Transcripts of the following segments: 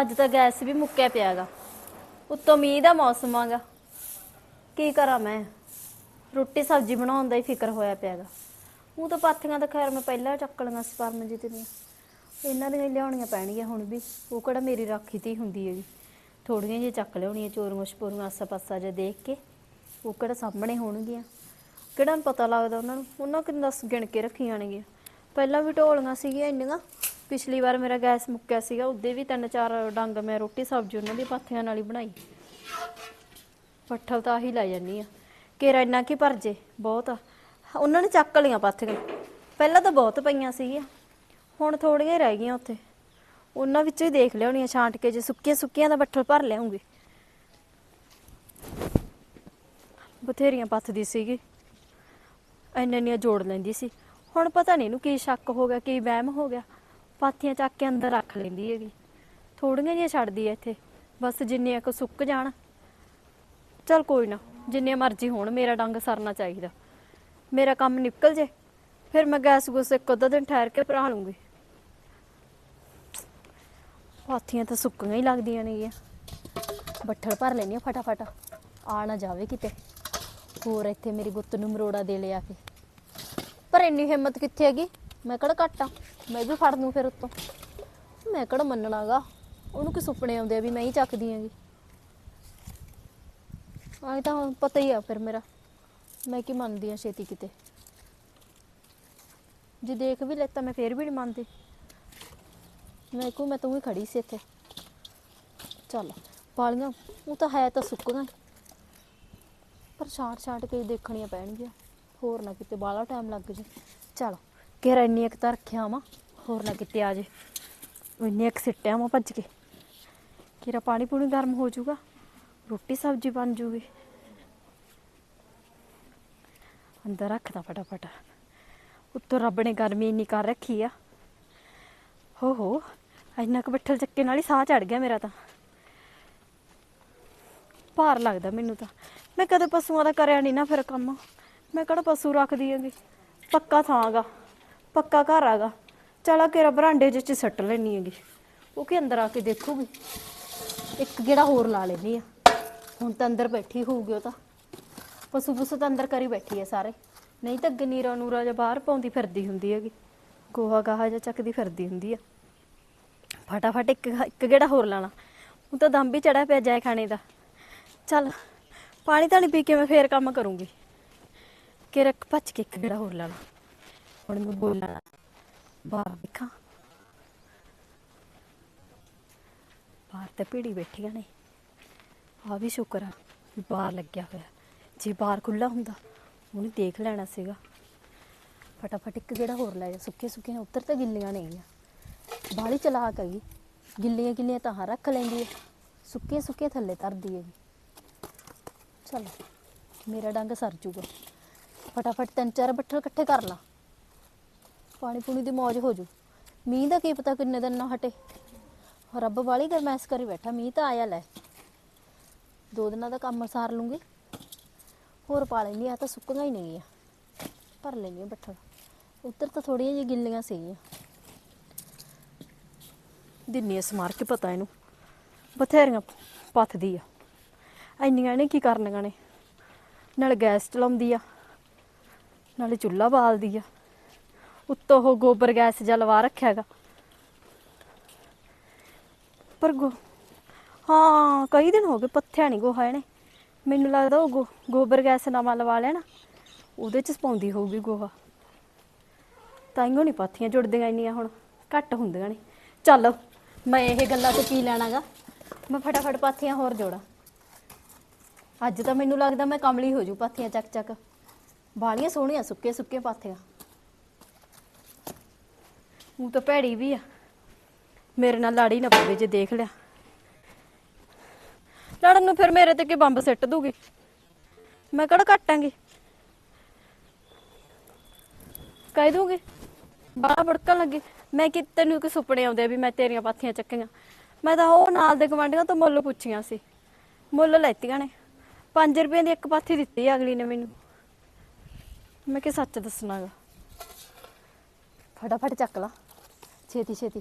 ਅੱਜ ਤਾਂ ਗੈਸ ਵੀ ਮੁੱਕਿਆ ਪਿਆਗਾ। ਉੱਤੋਂ ਮੀਂਹ ਦਾ ਮੌਸਮ ਆਗਾ। ਕੀ ਕਰਾਂ ਮੈਂ? ਰੋਟੀ ਸਬਜ਼ੀ ਬਣਾਉਣ ਦਾ ਹੀ ਫਿਕਰ ਹੋਇਆ ਪਿਆਗਾ। ਉਹ ਤਾਂ ਪਾਥੀਆਂ ਤਾਂ ਖੈਰ ਮੈਂ ਪਹਿਲਾਂ ਚੱਕ ਲਈਆਂ ਸੀ ਪਰਮਜੀਤ ਦੀਆਂ। ਇਹਨਾਂ ਦੀਆਂ ਹੀ ਲਿਆਉਣੀਆਂ ਪੈਣਗੀਆਂ ਹੁਣ ਵੀ। ਉਹ ਕਿਹੜਾ ਮੇਰੀ ਰਾਖੀ 'ਤੇ ਹੀ ਹੁੰਦੀ ਹੈਗੀ। ਥੋੜੀਆਂ ਜਿਹੀਆਂ ਚੱਕ ਲਿਆਉਣੀਆਂ ਚੋਰੀਆਂ ਛਪੋਰੀਆਂ ਆਸਾ ਪਾਸਾ ਜਿਹਾ ਦੇਖ ਕੇ। ਉਹ ਕਿਹੜਾ ਸਾਹਮਣੇ ਹੋਣਗੀਆਂ। ਕਿਹੜਾ ਪਤਾ ਲੱਗਦਾ ਉਹਨਾਂ ਨੂੰ? ਉਹਨਾਂ ਕਿੰਨਾ ਦੱਸ ਗਿਣ ਕੇ ਰੱਖੀਆਂ ਨੇਗੀਆਂ ਪਹਿਲਾਂ ਵੀ ਢੋਲੀਆਂ ਸੀਗੀਆਂ ਇੰਨੀਆਂ। ਪਿਛਲੀ ਵਾਰ ਮੇਰਾ ਗੈਸ ਮੁੱਕਿਆ ਸੀਗਾ, ਉਹਦੇ ਵੀ ਤਿੰਨ ਚਾਰ ਡੰਗ ਮੈਂ ਰੋਟੀ ਸਬਜ਼ੀ ਉਹਨਾਂ ਦੀ ਪਾਥੀਆਂ ਨਾਲ ਹੀ ਬਣਾਈ। ਪੱਠਲ ਤਾਂ ਆਹੀ ਲੈ ਜਾਨੀ ਆ। ਕੇਰਾ ਇੰਨਾ ਕੀ ਭਰ ਜੇ, ਬਹੁਤ ਆ। ਉਹਨਾਂ ਨੇ ਚੱਕ ਲਈਆਂ ਪਾਥੀਆਂ। ਪਹਿਲਾਂ ਤਾਂ ਬਹੁਤ ਪਈਆਂ ਸੀਗੀਆਂ, ਹੁਣ ਥੋੜੀਆਂ ਹੀ ਰਹਿ ਗਈਆਂ ਉੱਥੇ। ਉਹਨਾਂ ਵਿੱਚੋਂ ਹੀ ਦੇਖ ਲਿਆਉਣੀਆਂ ਛਾਂਟ ਕੇ ਜੇ, ਸੁੱਕੀਆਂ ਸੁੱਕੀਆਂ ਦਾ ਬੱਠਲ ਭਰ ਲਿਆਉਂਗੀ। ਬਥੇਰੀਆਂ ਪੱਥਦੀ ਸੀਗੀ। ਇੰਨੇ ਇੰਨੀਆਂ ਜੋੜ ਲੈਂਦੀ ਸੀ। ਹੁਣ ਪਤਾ ਨਹੀਂ ਇਹਨੂੰ ਕੀ ਸ਼ੱਕ ਹੋ ਗਿਆ, ਕੀ ਵਹਿਮ ਹੋ ਗਿਆ। ਪਾਥੀਆਂ ਚੱਕ ਕੇ ਅੰਦਰ ਰੱਖ ਲੈਂਦੀ ਹੈਗੀ। ਥੋੜੀਆਂ ਜਿਹੀਆਂ ਛੱਡਦੀ ਐ ਇੱਥੇ। ਬਸ ਜਿੰਨੀਆਂ ਕੁ ਸੁੱਕ ਜਾਣ। ਚਲ ਕੋਈ ਨਾ, ਜਿੰਨੇ ਮਰਜ਼ੀ ਹੋਣ, ਮੇਰਾ ਡੰਗ ਸਰਨਾ ਚਾਹੀਦਾ। ਮੇਰਾ ਕੰਮ ਨਿਕਲ ਜੇ, ਫਿਰ ਮੈਂ ਗੈਸ ਗੁੱਸ ਇੱਕ ਅੱਧਾ ਦਿਨ ਠਹਿਰ ਕੇ ਭਰਾ ਲੂੰਗੀ। ਪਾਥੀਆਂ ਤਾਂ ਸੁੱਕੀਆਂ ਹੀ ਲੱਗਦੀਆਂ ਨੇ ਨੇਗੀਆਂ। ਬੱਠਲ ਭਰ ਲੈਣੀ ਆ ਫਟਾਫਟ। ਆ ਨਾ ਜਾਵੇ ਕਿਤੇ। ਹੋਰ ਇੱਥੇ ਮੇਰੀ ਗੁੱਤ ਨੂੰ ਮਰੋੜਾ ਦੇ ਲਿਆ ਕੇ। ਪਰ ਇੰਨੀ ਹਿੰਮਤ ਕਿੱਥੇ ਹੈਗੀ? ਮੈਂ ਕਿਹੜਾ ਘੱਟ ਆ? ਮੈਂ ਵੀ ਫੜ ਲੂੰ ਫਿਰ ਉੱਤੋਂ? ਮੈਂ ਕਿਹੜਾ ਮੰਨਣਾਗਾ? ਉਹਨੂੰ ਕਿ ਸੁਪਨੇ ਆਉਂਦੇ ਆ ਵੀ ਮੈਂ ਹੀ ਚੱਕਦੀ ਆਂਗੀ ਆਏ ਤਾਂ ਹੁਣ ਪਤਾ ਹੀ ਆ ਫਿਰ ਮੇਰਾ। ਮੈਂ ਕੀ ਮੰਨਦੀ ਆ ਛੇਤੀ ਕਿਤੇ? ਜੇ ਦੇਖ ਵੀ ਲੈਤਾ ਮੈਂ ਫੇਰ ਵੀ ਨਹੀਂ ਮੰਨਦੀ। ਮੈਂ ਕੋ ਮੈਂ ਤੂੰ ਹੀ ਖੜੀ ਸੀ ਇੱਥੇ। ਚੱਲ, ਪਾਲੀਆਂ, ਉਹ ਤਾਂ ਹੈ ਤਾਂ ਸੁੱਕੀਆਂ ਪਰ ਛਾਟ ਛਾਟ ਕੇ ਦੇਖਣੀਆਂ ਪੈਣਗੀਆਂ। ਹੋਰ ਨਾ ਕਿਤੇ ਬਾਹਲਾ ਟਾਈਮ ਲੱਗ ਜੇ। ਚਲ। ਘੇਰਾ ਇੰਨੀ ਇੱਕ ਤਾਂ ਰੱਖਿਆ ਵਾ ਹੋਰ ਨਾ ਕਿਤੇ ਆ ਜੇ। ਇੰਨੀ ਇੱਕ ਸਿੱਟਿਆ ਵਾ ਭੱਜ ਕੇ। ਘੇਰਾ ਪਾਣੀ ਪੂਣੀ ਗਰਮ ਹੋ ਜਾਊਗਾ, ਰੋਟੀ ਸਬਜ਼ੀ ਬਣ ਜੂਗੀ। ਅੰਦਰ ਰੱਖਦਾ ਫਟਾਫਟ। ਉੱਤੋਂ ਰੱਬ ਨੇ ਗਰਮੀ ਇੰਨੀ ਕਰ ਰੱਖੀ ਆ। ਹੋ ਹੋ, ਇੰਨਾ ਕੁ ਬੱਠਲ ਚੱਕੇ ਨਾਲ ਹੀ ਸਾਹ ਚੜ ਗਿਆ ਮੇਰਾ ਤਾਂ। ਭਾਰ ਲੱਗਦਾ ਮੈਨੂੰ ਤਾਂ। ਮੈਂ ਕਦੇ ਪਸ਼ੂਆਂ ਦਾ ਕਰਿਆ ਨਹੀਂ ਨਾ ਫਿਰ ਕੰਮ। ਮੈਂ ਕਿਹੜਾ ਪਸ਼ੂ ਰੱਖਦੀ ਹੈਗੀ? ਪੱਕਾ ਥਾਂਗਾ ਪੱਕਾ ਘਰ ਆਗਾ। ਚਲਾ ਕੇਰਾ ਬਰਾਂਡੇ ਜਿਹੇ ਚ ਸੱਟ ਲੈਣੀ ਹੈਗੀ। ਉਹ ਕਿ ਅੰਦਰ ਆ ਕੇ ਦੇਖੂਗੀ। ਇੱਕ ਗੇੜਾ ਹੋਰ ਲਾ ਲੈਣੀ ਆ। ਹੁਣ ਤਾਂ ਅੰਦਰ ਬੈਠੀ ਹੋਊਗੀ ਉਹ ਤਾਂ। ਪਸ਼ੂ ਪਸ਼ੂ ਤਾਂ ਅੰਦਰ ਕਰੀ ਬੈਠੀ ਹੈ ਸਾਰੇ। ਨਹੀਂ ਤਾਂ ਅੱਗੇ ਨੀਰਾ ਨੂਰਾ ਜਾਂ ਬਾਹਰ ਪਾਉਂਦੀ ਫਿਰਦੀ ਹੁੰਦੀ ਹੈਗੀ। ਗੋਹਾ ਗਾਹਾ ਜਾਂ ਚੱਕਦੀ ਫਿਰਦੀ ਹੁੰਦੀ ਆ। ਫਟਾਫਟ ਇੱਕ ਇੱਕ ਗੇੜਾ ਹੋਰ ਲਾਣਾ। ਹੁਣ ਤਾਂ ਦਮ ਵੀ ਚੜਿਆ ਪਿਆ ਜਾਏ ਖਾਣੇ ਦਾ। ਚੱਲ, ਪਾਣੀ ਤਾਂ ਨਹੀਂ ਪੀ ਕੇ ਮੈਂ ਫੇਰ ਕੰਮ ਕਰੂੰਗੀ। ਕਿ ਰੱਖ ਭੱਜ ਕੇ ਇੱਕ ਗੇੜਾ ਹੋਰ ਲਾਣਾ ਲਾ ਹੁਣ ਮੈਂ ਬੋਲਣਾ ਬਾਹਰ ਦੇਖਾਂ ਬਾਹਰ ਤੇ ਪੀੜੀ ਬੈਠੀਆਂ ਨੇ ਆ ਵੀ ਸ਼ੁਕਰ ਆ ਵੀ ਬਾਹਰ ਲੱਗਿਆ ਹੋਇਆ ਜੇ ਬਾਹਰ ਖੁੱਲਾ ਹੁੰਦਾ ਉਹਨੇ ਦੇਖ ਲੈਣਾ ਸੀਗਾ ਫਟਾਫਟ ਇੱਕ ਗੇੜਾ ਹੋਰ ਲੈ ਜਾ ਸੁੱਕੇ ਸੁੱਕੇ ਉੱਤਰ ਤਾਂ ਗਿੱਲੀਆਂ ਨੇ ਗੀਆਂ ਬਾਹਲੀ ਚਲਾਕ ਹੈਗੀ ਗਿੱਲੀਆਂ ਗਿੱਲੀਆਂ ਤਾਂ ਰੱਖ ਲੈਂਦੀ ਹੈ ਸੁੱਕੀਆਂ ਸੁੱਕੀਆਂ ਥੱਲੇ ਧਰਦੀ ਹੈਗੀ ਚਲੋ ਮੇਰਾ ਡੰਗ ਸਰ ਜੂਗਾ ਫਟਾਫਟ ਤਿੰਨ ਚਾਰ ਬੱਠਲ ਇਕੱਠੇ ਕਰ ਲਾ ਪਾਣੀ ਪੂਣੀ ਦੀ ਮੌਜ ਹੋ ਜੂ ਮੀਂਹ ਦਾ ਕੀ ਪਤਾ ਕਿੰਨੇ ਦਿਨ ਨਾ ਹਟੇ। ਰੱਬ ਵਾਲੀ ਗਰਮੈਸ ਕਰੀ ਬੈਠਾ, ਮੀਂਹ ਤਾਂ ਆਇਆ ਲੈ। ਦੋ ਦਿਨਾਂ ਦਾ ਕੰਮ ਸਾਰ ਲੂੰਗੀ। ਹੋਰ ਪਾ ਲੈਣੀ ਆ ਤਾਂ ਸੁੱਕੀਆਂ ਹੀ ਨਹੀਂ ਆ ਭਰ ਲੈਣੀ ਆ ਬੱਠਲ। ਉੱਤਰ ਤਾਂ ਥੋੜੀਆਂ ਜਿਹੀਆਂ ਗਿੱਲੀਆਂ ਸੀਗੀਆਂ। ਦਿੰਨੀ ਆ ਸਮਾਰ ਕੇ ਪਤਾ ਇਹਨੂੰ। ਬਥੇਰੀਆਂ ਪੱਥਦੀ ਆ। ਇੰਨੀਆਂ ਨੇ ਕੀ ਕਰਨੀਆਂ ਨੇ। ਨਾਲ ਗੈਸ ਚਲਾਉਂਦੀ ਆ। ਨਾਲੇ ਚੁੱਲ੍ਹਾ ਬਾਲਦੀ ਆ। ਉੱਤੋਂ ਉਹ ਗੋਬਰ ਗੈਸ ਜਿਹਾ ਲਵਾ ਰੱਖਿਆਗਾ ਪਰ ਗੋ ਹਾਂ, ਕਈ ਦਿਨ ਹੋ ਗਏ ਪੱਥਿਆ ਨਹੀਂ ਗੋਹਾ ਇਹਨੇ। ਮੈਨੂੰ ਲੱਗਦਾ ਉਹ ਗੋ- ਗੋਬਰ ਗੈਸ ਨਵਾਂ ਲਵਾ ਲਿਆ ਨਾ ਉਹਦੇ ਚ ਪਾਉਂਦੀ ਹੋਊਗੀ ਗੋਹਾ। ਤਾਈਓ ਨਹੀਂ ਪਾਥੀਆਂ ਜੁੜਦੀਆਂ ਇੰਨੀਆਂ ਹੁਣ। ਘੱਟ ਹੁੰਦੀਆਂ ਨੇ। ਚੱਲ, ਮੈਂ ਇਹ ਗੱਲਾਂ ਤੋਂ ਕੀ ਲੈਣਾਗਾ? ਮੈਂ ਫਟਾਫਟ ਪਾਥੀਆਂ ਹੋਰ ਜੋੜਾਂ। ਅੱਜ ਤਾਂ ਮੈਨੂੰ ਲੱਗਦਾ ਮੈਂ ਕਮਲੀ ਹੋ ਜੂ ਪਾਥੀਆਂ ਚੱਕ ਚੱਕ ਬਾਲੀਆਂ ਸੋਹਣੀਆਂ ਸੁੱਕੇ ਸੁੱਕੇ ਪਾਥੀਆਂ। ਉਹ ਤਾਂ ਭੈੜੀ ਵੀ ਆ। ਮੇਰੇ ਨਾਲ ਲਾੜੀ ਨਾ ਪਵੇ ਜੇ ਦੇਖ ਲਿਆ। ਲੜਨ ਨੂੰ ਫਿਰ ਮੇਰੇ ਤੇ ਕੀ ਬੰਬ ਸਿੱਟ ਦੂਗੀ। ਮੈਂ ਕਿਹੜਾ ਕੱਟਾਂਗੀ? ਕਹਿ ਦੂਗੀ? ਬਾਹਰ ਭੜਕਣ ਲੱਗੀ। ਮੈਂ ਕਿ ਤੈਨੂੰ ਕਿ ਸੁਪਨੇ ਆਉਂਦੇ ਆ ਵੀ ਮੈਂ ਤੇਰੀਆਂ ਪਾਥੀਆਂ ਚੱਕੀਆਂ। ਮੈਂ ਤਾਂ ਉਹ ਨਾਲ ਦੇ ਗਵਾਂਢੀਆਂ ਤੋਂ ਮੁੱਲ ਪੁੱਛੀਆਂ ਸੀ। ਮੁੱਲ ਲੈਤੀਆਂ ਨੇ। 5 ਰੁਪਏ ਦੀ ਇੱਕ ਪਾਥੀ ਦਿੱਤੀ ਆ ਅਗਲੀ ਨੇ ਮੈਨੂੰ। ਮੈਂ ਕਿ ਸੱਚ ਦੱਸਣਾਗਾ। ਫਟਾਫਟ ਚੱਕ ਲਾ। ਛੇਤੀ ਛੇਤੀ।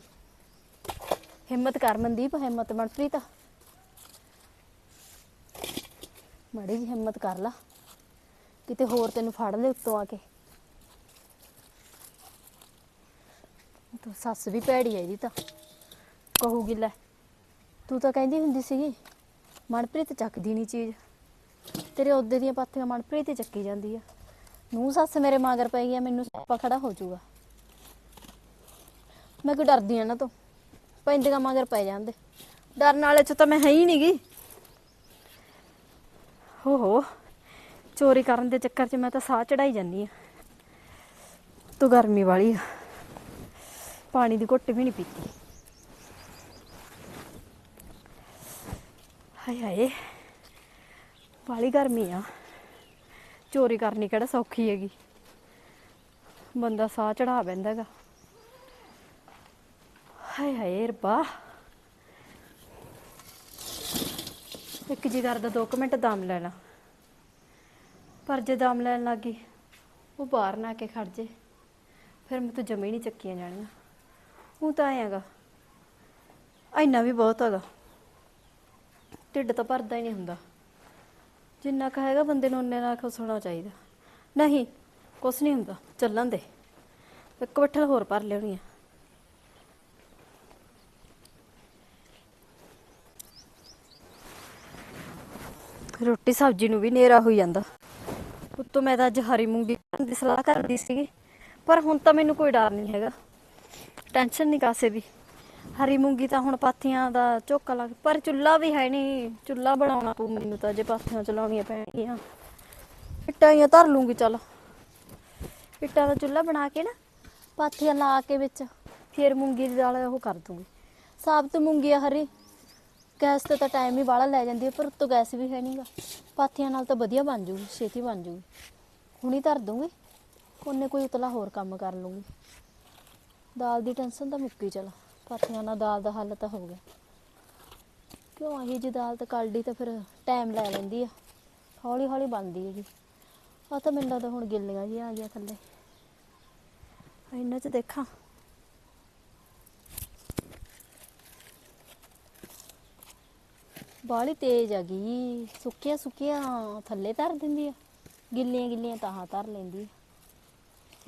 ਹਿੰਮਤ ਕਰ ਮਨਦੀਪ, ਹਿੰਮਤ ਮਨਪ੍ਰੀਤ। ਮਾੜੀ ਜੀ ਹਿੰਮਤ ਕਰ ਲਾ। ਕਿਤੇ ਹੋਰ ਤੈਨੂੰ ਫੜ ਲੈ ਉੱਤੋਂ ਆ ਕੇ। ਤੂੰ ਸੱਸ ਵੀ ਭੈੜੀ ਹੈ ਇਹਦੀ ਤਾਂ। ਕਹੂਗੀ, ਲੈ, ਤੂੰ ਤਾਂ ਕਹਿੰਦੀ ਹੁੰਦੀ ਸੀਗੀ, ਮਨਪ੍ਰੀਤ ਚੱਕਦੀ ਨਹੀਂ ਚੀਜ਼। ਤੇਰੇ ਉਹਦੇ ਦੀਆਂ ਪਾਥੀਆਂ ਮਨਪ੍ਰੀਤ ਹੀ ਚੱਕੀ ਜਾਂਦੀ ਆ। ਨੂੰ ਸੱਸ ਮੇਰੇ ਮਗਰ ਪੈ ਗਿਆ ਮੈਨੂੰ ਸੱਪਾ ਖੜਾ ਹੋ ਜਾਊਗਾ। ਮੈਂ ਕੋਈ ਡਰਦੀ ਆ ਨਾ ਤੋਂ? ਪੈਂਦੀਆਂ ਮਗਰ ਪੈ ਜਾਂਦੇ। ਡਰਨ ਵਾਲੇ ਚ ਤਾਂ ਮੈਂ ਹੈ ਹੀ ਨਹੀਂਗੀ ਹੋ ਹੋ ਚੋਰੀ ਕਰਨ ਦੇ ਚੱਕਰ 'ਚ ਮੈਂ ਤਾਂ ਸਾਹ ਚੜਾਈ ਜਾਂਦੀ ਆ। ਤੂੰ ਗਰਮੀ ਵਾਲੀ ਆ। ਪਾਣੀ ਦੀ ਘੁੱਟ ਵੀ ਨਹੀਂ ਪੀਤੀ। ਹਾਏ ਹਾਏ, ਵਾਲੀ ਗਰਮੀ ਆ। ਚੋਰੀ ਕਰਨੀ ਕਿਹੜਾ ਸੌਖੀ ਹੈਗੀ। ਬੰਦਾ ਸਾਹ ਚੜਾ ਬੈਂਦਾਗਾ ਹਾਏ ਹਾਏ ਰੱਬਾ। ਇੱਕ ਜੀ ਕਰਦਾ 2 ਮਿੰਟ ਦਮ ਲੈ ਲਾ। ਪਰ ਜੇ ਦਮ ਲੈਣ ਲੱਗੀ ਉਹ ਬਾਹਰ ਨਾ ਕੇ ਖੜ ਜੇ। ਫਿਰ ਮੈਂ ਤਾਂ ਜਮੇ ਨਹੀਂ ਚੱਕੀਆਂ ਜਾਣੀਆਂ। ਉਹ ਤਾਂ ਐਂ ਹੈਗਾ, ਇੰਨਾ ਵੀ ਬਹੁਤ ਹੈਗਾ। ਢਿੱਡ ਤਾਂ ਭਰਦਾ ਹੀ ਨਹੀਂ ਹੁੰਦਾ। ਜਿੰਨਾ ਕੁ ਹੈਗਾ ਬੰਦੇ ਨੂੰ ਉਹਨੇ ਨਾਲ ਖੁਸ਼ ਹੋਣਾ ਚਾਹੀਦਾ। ਨਹੀਂ, ਕੁਛ ਨਹੀਂ ਹੁੰਦਾ, ਚੱਲਣ ਦੇ। ਇੱਕ ਬੱਠਲ ਹੋਰ ਭਰ ਲਿਆਉਣੀ ਆ। ਰੋਟੀ ਸਬਜ਼ੀ ਨੂੰ ਵੀ ਨੇਰਾ ਹੋਈ ਜਾਂਦਾ। ਉੱਤੋਂ ਮੈਂ ਤਾਂ ਅੱਜ ਹਰੀ ਮੂੰਗੀ ਖਾਣ ਦੀ ਸਲਾਹ ਕਰਦੀ ਸੀਗੀ, ਪਰ ਹੁਣ ਤਾਂ ਮੈਨੂੰ ਕੋਈ ਡਰ ਨਹੀਂ ਹੈਗਾ। ਟੈਨਸ਼ਨ ਨਹੀਂ ਕਾਸੇ ਦੀ। ਹਰੀ ਮੂੰਗੀ ਤਾਂ ਹੁਣ ਪਾਥੀਆਂ ਦਾ ਝੋਕਾ ਲੱਗ, ਪਰ ਚੁੱਲਾ ਵੀ ਹੈ ਨਹੀਂ ਚੁੱਲਾ ਬਣਾਉਣਾ ਪਊ ਮੈਨੂੰ ਤਾਂ, ਜੇ ਪਾਥੀਆਂ ਚਲਾਉਣੀਆਂ ਪੈਣਗੀਆਂ। ਇੱਟਾਂ ਹੀ ਧਰ ਲੂੰਗੀ, ਚੱਲ। ਇੱਟਾਂ ਦਾ ਚੁੱਲਾ ਬਣਾ ਕੇ ਨਾ, ਪਾਥੀਆਂ ਲਾ ਕੇ ਵਿੱਚ ਫਿਰ ਮੂੰਗੀ ਦੀ ਦਾਲ ਉਹ ਕਰ ਦੂੰਗੀ। ਸਾਬਤ ਮੂੰਗੀ ਆ ਹਰੀ। ਗੈਸ ਤੇ ਤਾਂ ਟਾਈਮ ਹੀ ਬਾਹਲਾ ਲੈ ਜਾਂਦੀ ਹੈ ਪਰ ਉੱਤੋਂ ਗੈਸ ਵੀ ਹੈ ਨਹੀਂਗਾ ਪਾਥੀਆਂ ਨਾਲ ਤਾਂ ਵਧੀਆ ਬਣ ਜੂਗੀ, ਛੇਤੀ ਬਣ ਜੂਗੀ। ਹੁਣੀ ਧਰ ਦੂੰਗੀ, ਉਹਨੇ ਕੋਈ ਉਤਲਾ ਹੋਰ ਕੰਮ ਕਰ ਲੂੰਗੀ ਦਾਲ ਦੀ ਟੈਨਸ਼ਨ ਤਾਂ ਮੁੱਕੀ ਚਲਾ, ਪਾਥੀਆਂ ਨਾਲ ਦਾਲ ਦਾ ਹੱਲ ਤਾਂ ਹੋ ਗਿਆ। ਕਿਉਂ ਇਹ ਜੀ ਦਾਲ ਤਾਂ ਕਲਡੀ ਤਾਂ ਫਿਰ ਟਾਈਮ ਲੈ ਲੈਂਦੀ ਆ ਹੌਲੀ ਹੌਲੀ ਬਣਦੀ ਹੈ ਜੀ ਆ ਤਾਂ ਮੈਨੂੰ ਲੱਗਦਾ ਹੁਣ ਗਿੱਲੀਆਂ ਜੀ ਆ ਗਿਆ ਥੱਲੇ। ਇਹਨਾਂ 'ਚ ਦੇਖਾਂ। ਬਾਹਲੀ ਤੇਜ਼ ਆ ਗਈ। ਸੁੱਕਿਆ ਸੁੱਕੀਆਂ ਥੱਲੇ ਧਰ ਦਿੰਦੀ ਆ। ਗਿੱਲੀਆਂ ਗਿੱਲੀਆਂ ਤਾਂ ਧਰ ਲੈਂਦੀ ਆ।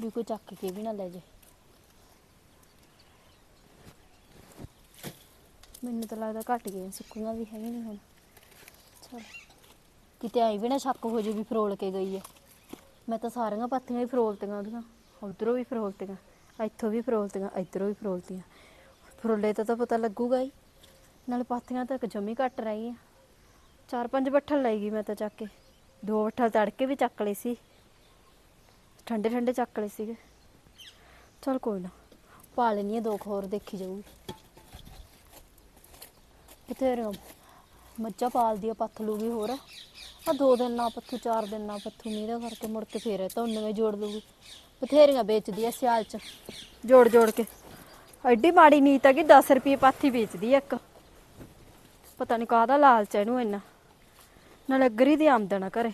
ਵੀ ਕੋਈ ਚੱਕ ਕੇ ਵੀ ਨਾ ਲੈ ਜੇ ਮੈਨੂੰ ਤਾਂ ਲੱਗਦਾ ਘਟ ਗਈਆਂ, ਸੁੱਕੀਆਂ ਵੀ ਹੈਗੀਆਂ ਨਹੀਂ ਹੁਣ। ਚਲ। ਕਿਤੇ ਆਈ ਵੀ ਨਾ ਸ਼ੱਕ ਹੋ ਜੇ ਵੀ ਫਰੋਲ ਕੇ ਗਈ ਆ। ਮੈਂ ਤਾਂ ਸਾਰੀਆਂ ਪੱਤੀਆਂ ਹੀ ਫਰੋਲਤੀਆਂ ਉਹਦੀਆਂ। ਉਧਰੋਂ ਵੀ ਫਰੋਲਤੀਆਂ, ਇੱਥੋਂ ਵੀ ਫਰੋਲਤੀਆਂ, ਇੱਧਰੋਂ ਵੀ ਫਰੋਲਤੀਆਂ। ਫਰੋਲੇ ਤਾਂ ਤਾਂ ਪਤਾ ਲੱਗੂਗਾ ਹੀ। ਨਾਲੇ ਪਾਥੀਆਂ ਤਾਂ ਜਮੀ ਘੱਟ ਰਹੀ ਆ। ਚਾਰ ਪੰਜ ਬੱਠਲ ਲੈ ਗਈ ਮੈਂ ਤਾਂ ਚੱਕ ਕੇ। ਦੋ ਬੱਠਲ ਤੜਕੇ ਵੀ ਚੱਕ ਲਏ ਸੀ। ਠੰਡੇ ਠੰਡੇ ਚੱਕ ਲਏ ਸੀਗੇ। ਚਲ ਕੋਈ ਨਾ, ਪਾ ਲੈਣੀ ਆ ਦੋ ਕੁ ਹੋਰ, ਦੇਖੀ ਜਾਊਗੀ। ਬਥੇਰੀਆਂ ਮੱਝਾਂ ਪਾਲਦੀ ਆ, ਪੱਥ ਲੂਗੀ ਹੋਰ। ਆ ਦੋ ਦਿਨ ਨਾ ਪੱਥੂ, ਚਾਰ ਦਿਨ ਨਾ ਪੱਥੂ, ਮੀਂਹ ਦਾ ਕਰਕੇ ਮੁੜ ਕੇ ਫੇਰ ਇਹ ਤਾਂ ਉਹਨੇ ਜੋੜ ਲੂਗੀ ਬਥੇਰੀਆਂ ਵੇਚਦੀ ਆ ਸਿਆਲ ਚ। ਜੋੜ ਜੋੜ ਕੇ। ਐਡੀ ਮਾੜੀ ਨੀਤ ਆ ਕਿ 10 ਰੁਪਏ ਪਾਥੀ ਵੇਚਦੀ ਆ ਇੱਕ। ਪਤਾ ਨਹੀਂ ਕਾਹਦਾ ਲਾਲਚ ਹੈ ਇਹਨੂੰ ਇੰਨਾ। ਨਾਲ ਅਗਰੀ ਦੀ ਆਮਦਨ ਆ ਘਰੇ।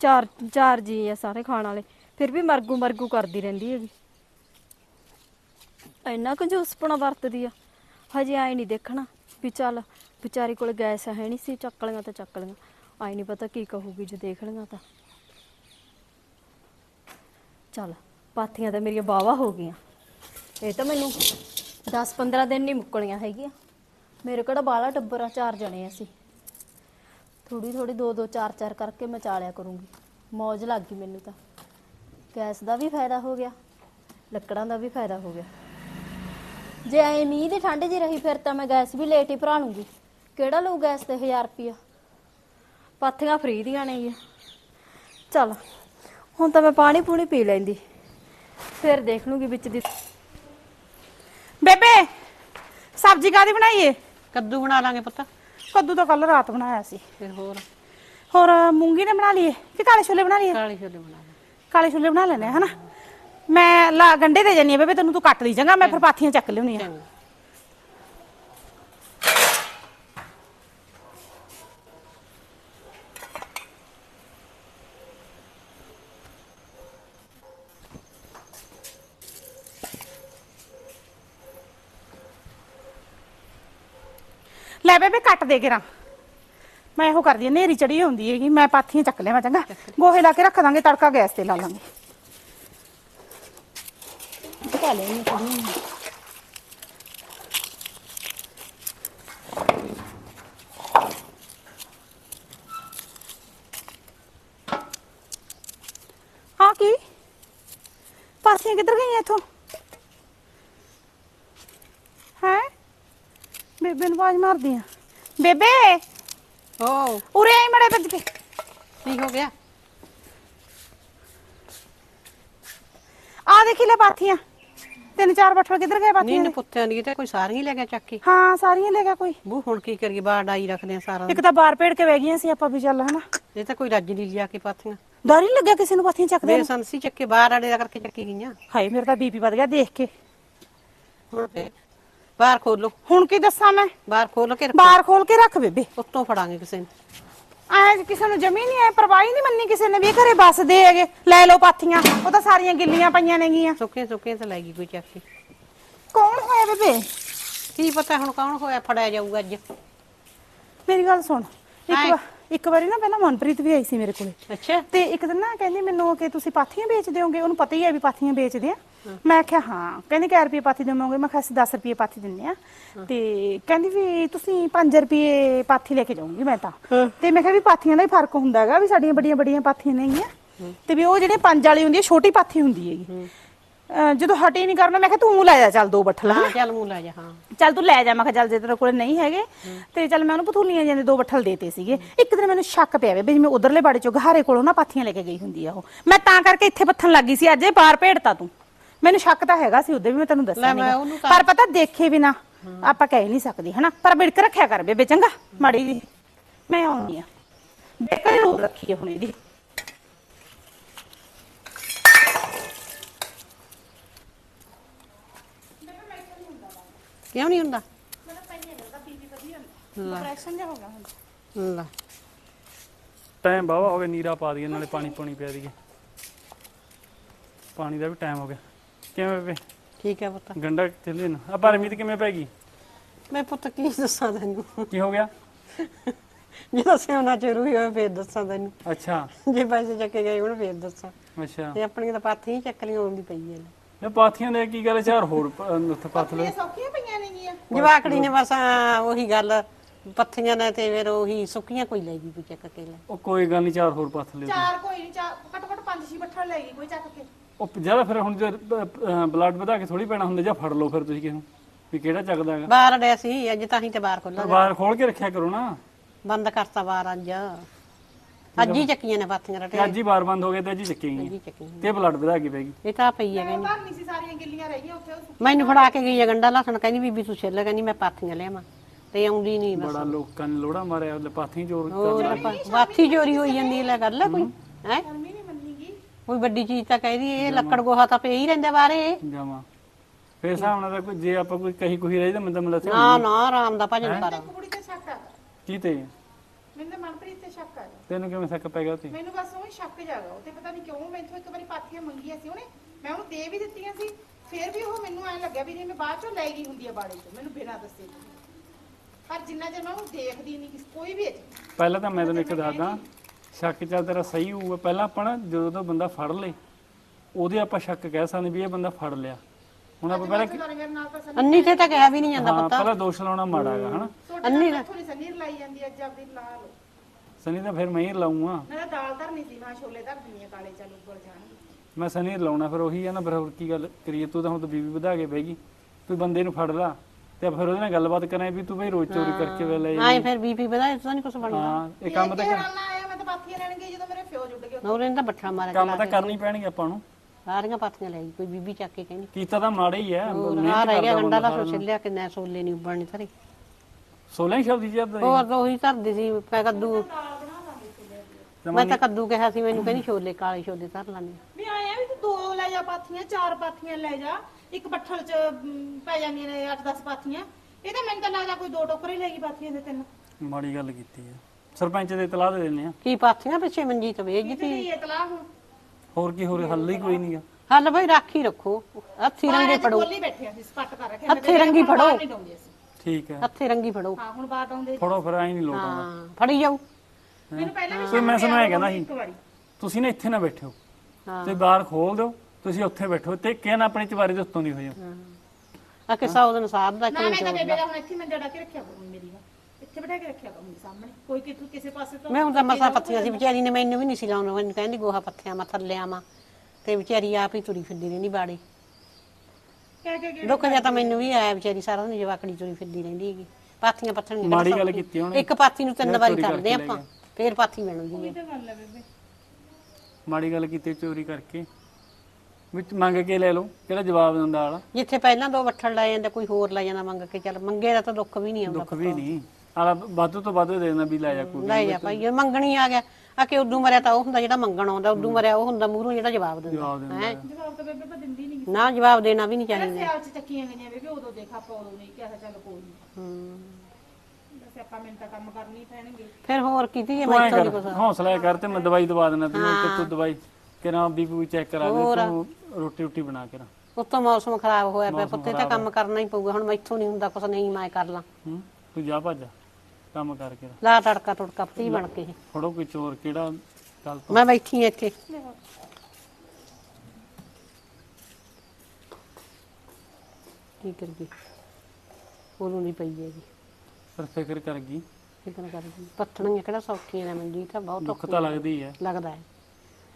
ਚਾਰ ਚਾਰ ਜੀ ਆ ਸਾਰੇ ਖਾਣ ਵਾਲੇ। ਫਿਰ ਵੀ ਮਰਗੂ ਮਰਗੂ ਕਰਦੀ ਰਹਿੰਦੀ ਹੈਗੀ। ਇੰਨਾ ਕੰਜੂਸਪਣਾ ਵਰਤਦੀ ਆ। ਹਜੇ ਆਏ ਨਹੀਂ ਦੇਖਣਾ ਵੀ ਚੱਲ ਵਿਚਾਰੀ ਕੋਲ ਗੈਸ ਹੈ ਨਹੀਂ ਸੀ, ਚੱਕ ਲਈਆਂ ਤਾਂ ਚੱਕ ਲਈਆਂ। ਆਈ ਨਹੀਂ ਪਤਾ ਕੀ ਕਹੂਗੀ ਜੇ ਦੇਖ ਲਈਆਂ ਤਾਂ। ਚੱਲ, ਪਾਥੀਆਂ ਤਾਂ ਮੇਰੀਆਂ ਬਾਵਾ ਹੋ ਗਈਆਂ। ਇਹ ਤਾਂ ਮੈਨੂੰ 10-15 ਦਿਨ ਨਹੀਂ ਮੁੱਕਣੀਆਂ ਹੈਗੀਆਂ। ਮੇਰੇ ਕਿਹੜਾ ਬਾਲਾ ਟੱਬਰ ਆ, ਚਾਰ ਜਣੇ ਅਸੀਂ। ਥੋੜੀ ਥੋੜੀ ਦੋ ਦੋ ਚਾਰ ਚਾਰ ਕਰਕੇ ਮੈਂ ਚਾਲਿਆ ਕਰੂੰਗੀ। ਮੌਜ ਲੱਗ ਗਈ ਮੈਨੂੰ ਤਾਂ। ਗੈਸ ਦਾ ਵੀ ਫਾਇਦਾ ਹੋ ਗਿਆ, ਲੱਕੜਾਂ ਦਾ ਵੀ ਫਾਇਦਾ ਹੋ ਗਿਆ। ਜੇ ਐ ਮੀਂਹ ਦੀ ਠੰਡ ਜੀ ਰਹੀ ਫਿਰ ਤਾਂ ਮੈਂ ਗੈਸ ਵੀ ਲੇਟ ਹੀ ਭਰਾ ਲੂੰਗੀ। ਕਿਹੜਾ ਲਊ ਗੈਸ ਤੇ 1000 ਰੁਪਿਆ ਪਾਥੀਆਂ ਫਰੀ ਦੀਆਂ ਨੇ ਚਲ, ਹੁਣ ਤਾਂ ਮੈਂ ਪਾਣੀ ਪੂਣੀ ਪੀ ਲੈਂਦੀ। ਫਿਰ ਦੇਖ ਲੂੰਗੀ ਵਿੱਚ ਦੀ। ਬੇਬੇ, ਸਬਜ਼ੀ ਕਾਦੀ ਬਣਾਈਏ ਕੱਦੂ ਬਣਾ ਲਾਂਗੇ ਪੁੱਤ। ਕੱਦੂ ਤਾਂ ਕੱਲ ਰਾਤ ਬਣਾਇਆ ਸੀ। ਫਿਰ ਹੋਰ? ਹੋਰ ਮੂੰਗੀ ਨੇ ਬਣਾ ਲਈਏ ਕਿ ਕਾਲੇ ਛੋਲੇ ਬਣਾ ਲਈਏ? ਕਾਲੇ ਛੋਲੇ ਬਣਾ ਲਾਂਗੇ ਕਾਲੇ ਛੋਲੇ ਬਣਾ ਲੈਣੇ ਹਨਾ? ਮੈਂ ਲਾ ਗੰਡੇ ਦੇ ਜਾਨੀ ਆ ਬੇਬੇ ਤੈਨੂੰ ਤੂੰ ਕੱਟ ਦੀ ਚੰਗਾ ਮੈਂ ਫਿਰ ਪਾਥੀਆਂ ਚੱਕ ਲਿਆਉਣੀ ਆ। ਚੰਗਾ। ਲੈ ਬੇਬੇ ਕੱਟ ਦੇ ਕਿਰਾਂ ਮੈਂ ਇਹੋ ਕਰਦੀ ਆ ਨੇਰੀ ਚੜੀ ਹੁੰਦੀ ਹੈਗੀ, ਮੈਂ ਪਾਥੀਆਂ ਚੱਕ ਲਿਆਵਾਂ ਚੰਗਾ। ਗੋਹੇ ਲਾ ਕੇ ਰੱਖ ਦਾਂਗੇ, ਤੜਕਾ ਗੈਸ ਤੇ ਲਾ ਲਾਂਗੇ। ਪਕਾ ਲੈਣੀ ਥੋੜੀ ਹਾਂ ਕੀ? ਪਾਥੀਆਂ ਕਿੱਧਰ ਗਈਆਂ ਇੱਥੋਂ? ਹੈ? ਬੇਬੇ ਨੂੰ ਆਵਾਜ਼ ਮਾਰਦੀ ਆ। ਬੇਬੇ। ਓ। ਉਰੇ ਆਈ ਮੜੇ ਭੱਜ ਕੇ। ਕੀ ਹੋ ਗਿਆ। ਆ ਦੇਖੀ ਲੈ ਪਾਥੀਆਂ। ਤਿੰਨ ਚਾਰ ਬੱਠਲ ਕਿੱਧਰ ਗਏ ਨੀ ਪਾਥੀਆਂ ਨੀ ਦੇ? ਪੁੱਤਾਂ ਦੀ ਤੇ ਕੋਈ ਸਾਰੀਆਂ ਹੀ ਲੈ ਗਿਆ ਚੱਕ ਕੇ। ਹਾਂ ਸਾਰੀਆਂ ਲੈ ਗਿਆ ਕੋਈ। ਬੂ ਹੁਣ ਕੀ ਕਰੀਏ ਬਾਹਰ ਡਾਈ ਰੱਖਦੇ ਆ ਸਾਰਾ ਇੱਕ ਤਾਂ ਬਾਹਰ ਪੇੜ ਕੇ ਬਹਿ ਗਈਆਂ ਸੀ ਆਪਾਂ ਵੀ ਚੱਲ ਹਨਾ। ਇਹ ਤਾਂ ਕੋਈ ਰੱਜ ਨਹੀਂ ਲਿਆ ਕੇ ਪਾਥੀਆਂ। ਡਰ ਹੀ ਨੀ ਲੱਗਿਆ ਕਿਸੇ ਨੂੰ ਪਾਥੀਆਂ ਚੱਕਦੇ ਨੂੰ। ਬੇਸੰਸੀ ਚੱਕੇ ਬਾਹਰ ਆੜੇ ਦਾ ਕਰਕੇ ਚੱਕੀ ਗਈਆਂ। ਹਾਏ ਮੇਰਾ ਤਾਂ ਬੀਪੀ ਵੱਧ ਗਿਆ ਦੇਖ ਕੇ। ਹੁਣ ਫੇਰ ਬਾਹਰ ਖੋਲੋ ਹੁਣ ਕੀ ਦੱਸਾਂ ਮੈਂ? ਬਾਹਰ ਖੋਲ ਕੇ ਰੱਖੋ। ਬਾਹਰ ਖੋਲ ਕੇ ਰੱਖ ਬੇਬੇ। ਉੱਤੋਂ ਫੜਾਂਗੇ ਕਿਸੇ ਨੂੰ। ਐ ਕਿਸੇ ਨੂੰ ਜਮੀ ਨਹੀਂ ਐ ਪਰਵਾਹੀ ਨਹੀਂ ਮੰਨੀ ਕਿਸੇ ਨੇ ਵੀ ਇਹ ਘਰੇ ਬਸਦੇ ਹੈਗੇ। ਲੈ ਲਓ ਪਾਥੀਆਂ ਉਹ ਤਾਂ ਸਾਰੀਆਂ ਗਿੱਲੀਆਂ ਪਈਆਂ ਨੇਗੀਆਂ। ਸੁੱਕੇ ਸੁੱਕੇ ਤੇ ਲੈ ਗਈ ਕੋਈ ਚੱਕ ਕੌਣ ਹੋਇਆ ਬੇਬੇ? ਕੀ ਪਤਾ ਹੁਣ ਕੌਣ ਹੋਇਆ ਫੜਿਆ ਜਾਊਗਾ ਅੱਜ। ਮੇਰੀ ਗੱਲ ਸੁਣ ਇੱਕ ਹਾਂ। ਵਾ- ਇੱਕ ਵਾਰੀ ਨਾ ਪਹਿਲਾਂ ਮਨਪ੍ਰੀਤ ਵੀ ਆਈ ਸੀ ਮੇਰੇ ਕੋਲੇ। ਅੱਛਾ। ਤੇ ਇੱਕ ਦਿਨ ਨਾ ਕਹਿੰਦੀ ਮੈਨੂੰ ਕਿ ਤੁਸੀਂ ਪਾਥੀਆਂ ਵੇਚਦੇ ਹੋਗੇ ਉਹਨੂੰ ਪਤਾ ਹੀ ਹੈ ਵੀ ਪਾਥੀਆਂ ਵੇਚਦੇ ਆ। ਮੈਂ ਕਿਹਾ ਹਾਂ। ਕਹਿੰਦੀ ਕਿ ਰੁਪਏ ਪਾਥੀ ਦੇਵੋਗੇ। ਮੈਂ ਕਿਹਾ ਅਸੀਂ 10 ਰੁਪਏ ਪਾਥੀ ਦਿੰਨੇ ਆ ਤੇ ਕਹਿੰਦੀ ਵੀ ਤੁਸੀਂ 5 ਰੁਪਏ ਪਾਥੀ ਲੈ ਕੇ ਜਾਊਂਗੀ ਮੈਂ ਤਾਂ। ਤੇ ਮੈਂ ਕਿਹਾ ਵੀ ਪਾਥੀਆਂ ਦਾ ਹੀ ਫ਼ਰਕ ਹੁੰਦਾ ਹੈਗਾ ਵੀ ਸਾਡੀਆਂ ਵੱਡੀਆਂ ਵੱਡੀਆਂ ਪਾਥੀਆਂ ਨੇਗੀਆਂ ਤੇ ਵੀ ਉਹ ਜਿਹੜੇ ਪੰਜ ਵਾਲੀ ਹੁੰਦੀ ਹੈ ਛੋਟੀ ਪਾਥੀ ਹੁੰਦੀ ਹੈਗੀ। ਜਦੋਂ ਹਟੇ ਨਹੀਂ ਕਰਨਾ ਮੈਂ ਕਿਹਾ ਤੂੰ ਲੈ ਜਾ ਚੱਲ ਦੋ ਬੱਠਲ ਹਾਂ ਚੱਲ ਮੂੰਹ ਲੈ ਜਾ ਹਾਂ। ਚੱਲ ਤੂੰ ਲੈ ਜਾ। ਮੈਂ ਕਿਹਾ ਚੱਲ ਜੇ ਤੇਰੇ ਕੋਲ ਨਹੀਂ ਹੈਗੇ। ਤੇ ਚੱਲ ਮੈਂ ਉਹਨੂੰ ਪਥੂਲੀਆਂ ਜਾਂਦੇ ਦੋ ਬੱਠਲ ਦੇਤੇ ਸੀਗੇ। ਇੱਕ ਦਿਨ ਮੈਨੂੰ ਸ਼ੱਕ ਪਿਆ ਵੇ ਜਿਵੇਂ ਉਧਰਲੇ ਬਾੜੇ ਚੋਂ ਗਹਾਰੇ ਕੋਲੋਂ ਨਾ ਪਾਥੀਆਂ ਲੈ ਕੇ ਗਈ ਹੁੰਦੀ ਆ ਉਹ। ਮੈਂ ਤਾਂ ਕਰਕੇ ਇੱਥੇ ਪੱਥਣ ਲੱਗੀ ਸੀ ਅੱਜ ਇਹ ਬਾਹਰ ਭੇੜਤਾ ਤੂੰ। ਮੈਨੂੰ ਸ਼ੱਕ ਤਾਂ ਹੈਗਾ ਸੀ ਉਹਦੇ ਵੀ ਮੈਂ ਤੈਨੂੰ ਦੱਸਿਆ ਲੈ ਮੈਂ ਨਹੀਂ ਉਹਨੂੰ ਤਾਂ- ਪਰ ਪਤਾ ਦੇਖੇ ਵੀ ਨਾ ਆਪਾਂ ਕਹਿ ਨਹੀਂ ਸਕਦੇ ਹਨਾ? ਪਰ ਬਿੜਕ ਰੱਖਿਆ ਕਰ ਬੇਬੇ ਚੰਗਾ? ਮਾੜੀ ਜੀ ਮੈਂ ਆਉਣੀ ਆ ਬੇਕਰ ਰੂਪ ਰੱਖੀ ਆ ਹੁਣ ਇਹਦੀ। ਕਿਉਂ ਨਹੀਂ ਹੁੰਦਾ? ਲੈ। ਟਾਈਮ ਬਾਵਾ ਹੋ ਗਿਆ ਨੀਰਾ ਪਾ ਦਈਏ ਨਾਲੇ ਪਾਣੀ ਪਾਣੀ ਪਿਆ ਦਈਏ। ਪਾਣੀ ਦਾ ਵੀ ਟਾਈਮ ਹੋ ਗਿਆ। ਕਿਵੇਂ ਬੇਬੇ? ਠੀਕ ਹੈ ਪੁੱਤ। ਗੰਡਾ ਚੱਲੇ ਨਾ ਆ ਪਰਮੀਤ ਕਿਵੇਂ ਪੈ ਗਈ? ਮੈਂ ਪੁੱਤ ਕੀ ਦੱਸਾਂ ਤੈਨੂੰ? ਕੀ ਹੋ ਗਿਆ? ਜੇ ਦੱਸਿਆ ਨਾ ਜ਼ਰੂਰੀ ਹੋਵੇ ਫੇਰ ਦੱਸਾਂ ਤੈਨੂੰ। ਅੱਛਾ। ਜੇ ਪੈਸੇ ਚੱਕੇ ਗਏ ਹੁਣ ਫੇਰ ਦੱਸਾਂ। ਅੱਛਾ। ਤੇ ਆਪਣੀਆਂ ਤਾਂ ਪਾਥੀਆਂ ਹੀ ਚੱਕ ਲਈਆਂ ਆਉਂਦੀ ਪਈ ਐ ਇਹ ਪਾਥੀਆਂ ਦੇ ਕੀ ਗੱਲ ਚਾਰ ਹੋਰ ਪ- ਅਹ ਉੱਥੇ ਪੱਥ ਲਓ ਇਹ ਸੌਖੀਆਂ ਪਈਆਂ ਨੇਗੀਆਂ। ਜਵਾਕੜੀ ਨੇ ਬਸ ਆਹ ਉਹੀ ਗੱਲ। ਪੱਥੀਆਂ ਨੇ ਤੇ ਫਿਰ ਉਹੀ ਸੁੱਕੀਆਂ ਕੋਈ ਲੈ ਗਈ ਕੋਈ ਚੱਕ ਕੇ ਲੈ। ਉਹ ਕੋਈ ਗੱਲ ਨਹੀਂ ਚਾਰ ਹੋਰ ਪੱਥ ਲਿਓ ਚਾਰ ਕੋਈ ਨਹੀਂ ਚਾਰ ਘੱਟੋ ਘੱਟ ਪੰਜ ਛੇ ਬੱਠਲ ਲੈ ਗਈ ਕੋਈ ਚੱਕ ਕੇ। ਉਹ ਜ਼ਿਆਦਾ ਫਿਰ ਹੁਣ ਜੇ ਬਲੱਡ ਵਧਾ ਕੇ ਥੋੜੀ ਪੈਣਾ ਹੁੰਦਾ ਜਾਂ ਫੜ ਲਓ ਫਿਰ ਤੁਸੀਂ ਕਿਸੇ ਨੂੰ ਵੀ ਕਿਹੜਾ ਚੱਕਦਾ ਹੈਗਾ। ਬਾਹਰ ਅੜਿਆ ਸੀ ਅੱਜ ਤਾਂ ਹੀ ਤੇ ਬਾਹਰ ਖੋਲਾ ਪਰ ਬਾਹਰ ਖੋਲ ਕੇ ਰੱਖਿਆ ਕਰੋ ਨਾ। ਬੰਦ ਕਰਤਾ ਬਾਹਰ ਅੱਜ। ਅੱਜ ਹੀ ਚੱਕੀਆਂ ਨੇ ਪਾਥੀਆਂ ਰਟੇ। ਅੱਜ ਹੀ ਬਾਰ ਬੰਦ ਹੋ ਗਿਆ ਤੇ ਅੱਜ ਹੀ ਚੱਕੀ ਅੱਜ ਗਈ ਤੇ ਬਲੱਡ ਵਧਾ ਕੇ ਪੈ ਗਈ। ਇਹ ਤਾਂ ਪਈ ਹੈ ਕਹਿੰਦੀ ਘਰ ਨਹੀਂ ਸੀ ਸਾਰੀਆਂ ਗਿੱਲੀਆਂ ਰਹਿ ਗਈਆਂ ਉੱਥੇ ਮੈਨੂੰ ਫੜਾ ਕੇ ਗਈ ਹੈ ਗੰਡਾ ਲਸਣ ਕਹਿੰਦੀ ਬੀਬੀ ਤੂੰ ਛਿੱਲ ਕਹਿੰਦੀ ਮੈਂ ਪਾਥੀਆਂ ਲਿਆਵਾਂ। ਤੇ ਆਉਂਦੀ ਨਹੀਂ ਬਸ। ਬੜਾ ਲੋਕਾਂ ਨੇ ਲੋੜਾ ਮਾਰਿਆ ਪਾਥੀਆਂ ਚੋਰ ਬਾਥੀ ਚੋਰੀ ਹੋਈ ਜਾਂਦੀ ਹੈ ਲੈ ਕਰ ਲੈ ਕੋਈ। ਹੈ। ਕੋਈ ਵੱਡੀ ਚੀਜ਼ ਤਾਂ ਕਹਿਦੀ ਇਹ ਲੱਕੜ ਗੋਹਾ ਤਾਂ ਪਈ ਹੀ ਰਹਿੰਦਾ ਬਾਰੇ ਜਾਵਾਂ। ਫਿਰ ਹਿਸਾਬ ਨਾਲ ਤਾਂ ਕੋਈ ਜੇ ਆਪਾਂ ਕੋਈ ਕਹੀ ਕੁਹੀ ਰਹੀ ਤਾਂ ਮੈਂ ਤਾਂ ਨਾ ਨਾ ਆਰਾਮ ਦਾ ਭਜਨ ਕਰ। ਕੁੜੀ ਤੇ ਸ਼ੱਕ ਆ। ਕੀ ਤੇ? ਮੈਨੂੰ ਤਾਂ ਮਨਪ੍ਰੀਤ ਤੇ ਸ਼ੱਕ ਆ। ਤੈਨੂੰ ਕਿਵੇਂ ਸ਼ੱਕ ਪੈ ਗਿਆ ਉਤੇ ਮੈਨੂੰ ਬਸ ਉਹ ਸ਼ੱਕ ਜਾਗਾ ਉਹ ਤੇ ਪਤਾ ਨਹੀਂ ਕਿਉਂ ਮੈਥੋਂ ਇੱਕ ਵਾਰੀ ਪਾਥੀਆਂ ਮੰਗੀਆਂ ਸੀ ਉਹਨੇ। ਮੈਂ ਉਹਨੂੰ ਦੇ ਵੀ ਦਿੱਤੀਆਂ ਸੀ ਫਿਰ ਵੀ ਉਹ ਮੈਨੂੰ ਐਂ ਲੱਗਿਆ ਵੀ ਜਿਵੇਂ ਬਾਅਦ ਚੋਂ ਲੈ ਗਈ ਹੁੰਦੀ ਆ ਬਾੜੇ ਚੋਂ ਮੈਨੂੰ ਬਿਨਾਂ ਦੱਸੇ ਪਰ ਜਿੰਨਾ ਚਿਰ ਮੈਂ ਉਹਨੂੰ ਦੇਖਦੀ ਨਹੀਂ ਕਿਸ ਕੋਈ ਵੀ ਅਜੇ ਪਹਿਲਾਂ ਤਾਂ ਮੈਂ ਤੈਨੂੰ ਇੱਕ ਦੱਸਦਾ। ਸ਼ੱਕ ਚੱਲ ਤੇਰਾ ਸਹੀ ਹੋਊਗਾ। ਪਹਿਲਾਂ ਆਪਾਂ ਨਾ ਜਦੋਂ ਤੋਂ ਬੰਦਾ ਫੜ ਲੇ ਉਹਦੇ ਆਪਾਂ ਸ਼ੱਕ ਕਹਿ ਸਕਦੇ ਵੀ ਇਹ ਬੰਦਾ ਫੜ ਲਿਆ। ਹੁਣ ਆਪਾਂ ਪਹਿਲਾਂ ਅੰਨੀ ਤੇ ਤਾਂ ਕਿਹਾ ਵੀ ਨਹੀਂ ਜਾਂਦਾ ਹਾਂ ਪਤਾ। ਪਹਿਲਾਂ ਦੋਸ਼ ਲਾਉਣਾ ਮਾੜਾ ਹੈਗਾ ਹਨਾ? ਅੰਨੀ ਥੋੜੀ ਸੰਨੀ ਲਾਈ ਜਾਂਦੀ ਅੱਜ ਆਪਦੀ ਲਾ ਲਓ। ਸਨੀ ਤਾਂ ਫਿਰ ਮੈਂ ਹੀ ਲਾਉਂਗਾ ਮੈਂ ਤਾਂ ਦਾਲ ਧਰਨੀ ਸੀ ਮੈਂ ਛੋਲੇ ਧਰ ਦਿੰਨੀ ਆ ਕਾਲੇ ਚੱਲ ਉੱਬਲ ਜਾਣਗੇ ਮੈਂ ਸਨੀ ਲਾਉਣਾ ਫਿਰ ਉਹੀ ਆ ਨਾ ਫਿਰ ਹੋਰ ਕੀ ਗੱਲ ਕਰੀਏ ਤੂੰ ਤਾਂ ਹੁਣ ਤਾਂ ਬੀਬੀ ਵਧਾ ਕੇ ਬਹਿ ਗਈ। ਤੂੰ ਬੰਦੇ ਨੂੰ ਫੜ ਲਾ ਤੇ ਫਿਰ ਉਹਦੇ ਨਾਲ ਗੱਲਬਾਤ ਕਰਾਂ ਵੀ ਤੂੰ ਬਈ ਰੋਜ਼ ਚੋਰੀ ਕਰਕੇ ਵੇ ਲੈ ਆਏ ਫਿਰ ਬੀਪੀ ਵਧਾਏ ਤਾਂ ਨਹੀਂ ਕੁਝ ਬਣਦਾ ਹਾਂ ਇਹ ਕੰਮ ਤਾਂ ਤਾਂ ਪਾਥੀਆਂ ਲੈਣ ਗਈ ਜਦੋਂ ਮੇਰੇ ਫਿਓ ਜੁੱਟ ਗਿਆ ਨੌਰੇ ਨੇ ਤਾਂ ਬੱਠਾ ਮਾਰਿਆ ਕੰਮ ਤਾਂ ਕਰਨੀ ਪੈਣਗੇ ਆਪਾਂ ਨੂੰ। ਸਾਰੀਆਂ ਪਾਥੀਆਂ ਲੈ ਗਈ ਕੋਈ ਬੀਬੀ ਚੱਕ ਕੇ ਕਹਿੰਦੀ। ਕੀਤਾ ਤਾਂ ਮਾੜਾ ਹੀ ਹੈ ਆ ਰਹਿ ਗਿਆ ਗੰਡਾ ਬੰਦਾ ਲਸਣ ਛਿੱਲਿਆ ਕਿੰਨਾ ਸੋਲੇ ਨਹੀਂ ਉੱਬਲਣੀ ਥਰੀ ਸੋਲਾਂ ਹੀ ਸ਼ਬਦ ਜਦ ਹੋਰ ਤਾਂ ਉਹੀ ਧਰਦੀ ਸੀ ਮੈਂ ਕੱਦੂ ਮੈਂ ਤਾਂ ਕੱਦੂ ਕਿਹਾ ਸੀ ਮੈਨੂੰ ਕਹਿੰਦੀ ਛੋਲੇ ਕਾਲੇ ਛੋਲੇ ਧਰ ਲਾਂਗੇ। ਵੀ ਆਇਆ ਵੀ ਤੂੰ ਦੋ ਲੈ ਜਾ ਪਾਥੀਆਂ ਚਾਰ ਪਾਥੀਆਂ ਲੈ ਜਾ। ਇੱਕ ਬੱਠਲ ਚ ਪੈ ਜਾਂਦੀਆਂ ਨੇ 8-10 ਪਾਥੀਆਂ। ਇਹ ਤਾਂ ਮੈਨੂੰ ਤਾਂ ਲੱਗਦਾ ਕੋਈ ਦੋ ਟੋਕਰੇ ਲੈ ਗਈ ਪਾਥੀਆਂ ਦੇ ਤਿੰਨ। ਮਾੜੀ ਗੱਲ ਕੀਤੀ ਹੈ ਸਰਪੰਚ ਦੇ ਇਤਲਾਹ ਦੇ ਦਿੰਦੇ ਆ। ਕੀ ਪਾਥੀਆਂ ਪਿੱਛੇ ਮੰਜੀ ਤੇ ਵੇਚ ਕਿਤੇ ਦਿੱਤੀ ਦੀ ਇਤਲਾਹ ਹੁਣ? ਹੋਰ ਕੀ ਹੋਰ ਹੱਲ ਹੀ ਕੋਈ ਨਹੀਂਗਾ ਹੱਲ ਬਈ ਰਾਖੀ ਰੱਖੋ। ਹੱਥੀ ਰੰਗੇ ਫੜੋ। ਬੋਲੀ ਬੈਠੇ ਅਸੀਂ ਸਪੱਟ ਕਰ ਰੱਖੇ ਹੱਥੀਂ ਰੰਗੀ ਫੜੋ। ਠੀਕ ਹੈ। ਹੱਥੇ ਰੰਗੀ ਫੜੋ। ਹਾਂ ਹੁਣ ਬਾਤ ਆਉਂਦੇ ਫੜੋ ਫਿਰ ਐਂ ਨਹੀਂ ਲੋਟ ਆਉਂਦਾ। ਹਾਂ ਫੜੀ ਜਾਓ ਮੈਨੂੰ ਪਹਿਲਾਂ ਵੀ ਕੋਈ ਮੈਂ ਤੁਹਾਨੂੰ ਐਂ ਕਹਿੰਦਾ ਸੀ ਤੁਸੀਂ ਨਾ ਇੱਥੇ ਨਾ ਬੈਠਿਓ। ਹਾਂ। ਤੇ ਬਾਹਰ ਖੋਲ ਦਿਓ ਤੁਸੀਂ ਉੱਥੇ ਬੈਠੋ। ਤੇ ਕਿਹ ਨਾ ਆਪਣੀ ਚਵਾਰੀ ਦੇ ਉੱਤੋਂ ਦੀ ਹੋ ਜਾਓ। ਆ ਕਿਸਾ ਉਹਦੇ ਸਾਧ ਦਾ ਨਾ ਮੈਂ ਕਿਉਂ ਤਾਂ ਬੇਬੇ ਦਾ ਹੁਣ ਇੱਥੇ ਮੈਂ ਜੜਾ ਕੇ ਰੱਖਿਆ ਇੱਥੇ ਬਿਠਾ ਕੇ ਰੱਖਿਆ ਕਰੂੰ ਸਾਹਮਣੇ। ਕੋਈ ਕਿਥੋਂ ਕਿਸੇ ਪਾਸੇ ਤੋਂ ਮੈਂ ਹੁਣ ਤਾਂ ਮਸਾ ਪੱਥੀਆਂ ਸੀ ਵਿਚਾਰੀ ਨੇ ਮੈਨੂੰ ਵੀ ਨਹੀਂ ਸੀ ਲਾਉਣਾ ਮੈਨੂੰ ਕਹਿੰਦੀ ਗੋਹਾ ਪੱਥਿਆਂ ਮੈਂ ਥੱਲੇ ਆਵਾਂ। ਤੇ ਵਿਚਾਰੀ ਆਪ ਹੀ ਤੁਰੀ ਫਿਰਦੀ ਰਹਿੰਦੀ ਬਾੜੀ। ਕਹਿ ਕੇ ਦੁੱਖ ਤਾਂ ਮੈਨੂੰ ਵੀ ਆਇਆ ਵਿਚਾਰੀ ਸਾਰਾ ਦਿਨ ਜਵਾਕੜੀ ਤੁਰੀ ਫਿਰਦੀ ਰਹਿੰਦੀ ਹੈਗੀ। ਪਾਥੀਆਂ ਪੱਥਣੀਆਂ ਮਾੜੀ ਗੱਲ। ਕੀਤੀ ਉਹਨੇ। ਇੱਕ ਪਾਥੀ ਨੂੰ ਤਿੰਨ ਵਾਰੀ ਕਰਦੇ ਆਪਾਂ ਫੇਰ ਪਾਥੀ ਬਣਦੀ ਹੈ ਤੇ ਗੱਲ ਹੈ ਬੇਬੇ। ਮਾੜੀ ਗੱਲ ਕੀਤੀ ਚੋਰੀ ਕਰਕੇ। ਵਿੱਚ ਮੰਗ ਕੇ ਲੈ ਲਓ ਕਿਹੜਾ ਜਵਾਬ ਦਿੰਦਾ ਆਲਾ ਜਿੱਥੇ ਪਹਿਲਾਂ ਦੋ ਵੱਠਣ ਲੈ ਜਾਂਦਾ ਕੋਈ ਹੋਰ ਲੈ ਜਾਂਦਾ ਮੰਗ ਕੇ ਚੱਲ ਮੰਗੇ ਦਾ ਤਾਂ ਦੁੱਖ ਵੀ ਨਹੀਂ ਆਉਂਦਾ ਦੁੱਖ ਵੀ ਨਹੀਂ। ਆਲਾ ਵੱਧ ਤੋਂ ਵੱਧ ਦੇ ਦੇਣਾ ਵੀ ਲੈ ਜਾ ਕੋਈ ਲੈ ਜਾ ਭਾਈ ਇਹ ਮੰਗਣੀ ਆ ਗਿਆ ਆ ਕਿ ਉਦੋਂ ਮਰਿਆ ਤਾਂ ਉਹ ਹੁੰਦਾ ਜਿਹੜਾ ਮੰਗਣ ਆਉਂਦਾ ਉਦੋਂ ਮਰਿਆ ਉਹ ਹੁੰਦਾ ਮੂਹਰੋਂ ਜਿਹੜਾ ਜਵਾਬ ਦਿੰਦਾ ਜਵਾਬ ਦਿੰਦਾ। ਹੈ? ਜਵਾਬ ਤਾਂ ਬੇਬੇ ਤਾਂ ਦਿੰਦੀ ਨਹੀਂ ਨਾ ਜਵਾਬ ਦੇਣਾ ਵੀ ਨਹੀਂ ਚਾਹੀਦਾ। ਸਿਆਲ ਚ ਚੱਕੀਆਂ ਗਈਆਂ ਬੇਬੇ ਉਦੋਂ ਦੇਖ ਆਪਾਂ ਉਦੋਂ ਨਹੀਂ ਕਿਹਾ ਚੱਲ ਕੋਈ ਨਹੀਂ ਹੂੰ। ਬਸ ਆਪਾਂ ਮੈਨੂੰ ਤਾਂ ਕੰਮ ਕਰਨੀ ਪੈਣਗੇ। ਫਿਰ ਹੋਰ ਕੀਤੀ ਤੂੰ ਮੈਥੋਂ ਕਰ ਨਹੀਂ ਕੁਛ? ਹੌਸਲਾ ਕਰ ਤੇ ਮੈਂ ਦਵਾਈ ਦਵਾ ਦੇਣਾ ਤੈਨੂੰ ਤੇ ਤੂੰ ਦਵਾਈ ਕਿਰਾਂ ਬੀਪੀ ਚੈੱਕ ਕਰਾ ਦੇ ਤੂੰ ਰੋਟੀ ਰੋਟੀ ਬਣਾ ਕੇ ਰਾ ਉੱਤੋਂ ਮੌਸਮ ਖਰਾਬ ਹੋਇਆ ਪਿਆ ਪੁੱਤੇ ਤਾਂ ਕੰਮ ਕਰਨਾ ਹੀ ਪਊਗਾ ਹੁਣ ਮੈਥੋਂ ਨਹੀਂ ਹੁੰਦਾ ਕੁਛ ਨਹੀਂ ਮੈਂ ਕਰ ਲਾਂ। ਹੂੰ ਤੂੰ ਜਾ ਭੱਜ। ਕੰਮ ਕਰਕੇ ਲਾ ਤੜਕਾ ਤੁੜਕਾ ਪਤੀ ਬਣ ਕੇ ਫੜੋ ਕੋਈ ਚੋਰ ਕਿਹੜਾ ਗੱਲ ਤੋਂ? ਮੈਂ ਬੈਠੀ ਹਾਂ ਇੱਥੇ। ਕੀ ਕਰੀਏ? ਉਹਨੂੰ ਨਹੀਂ ਪਈ ਹੈਗੀ। ਪਰ ਫਿਕਰ ਕਰ ਗਈ। ਫਿਕਰ ਕਰਦੀ ਪੱਥਣੀਆਂ ਕਿਹੜਾ ਸੌਖੀਆਂ ਨੇ ਮਨਜੀਤ ਤਾਂ ਬਹੁਤ ਦੁੱਖ ਤਾਂ ਲੱਗਦੀ ਹੈ। ਲੱਗਦਾ ਹੈ।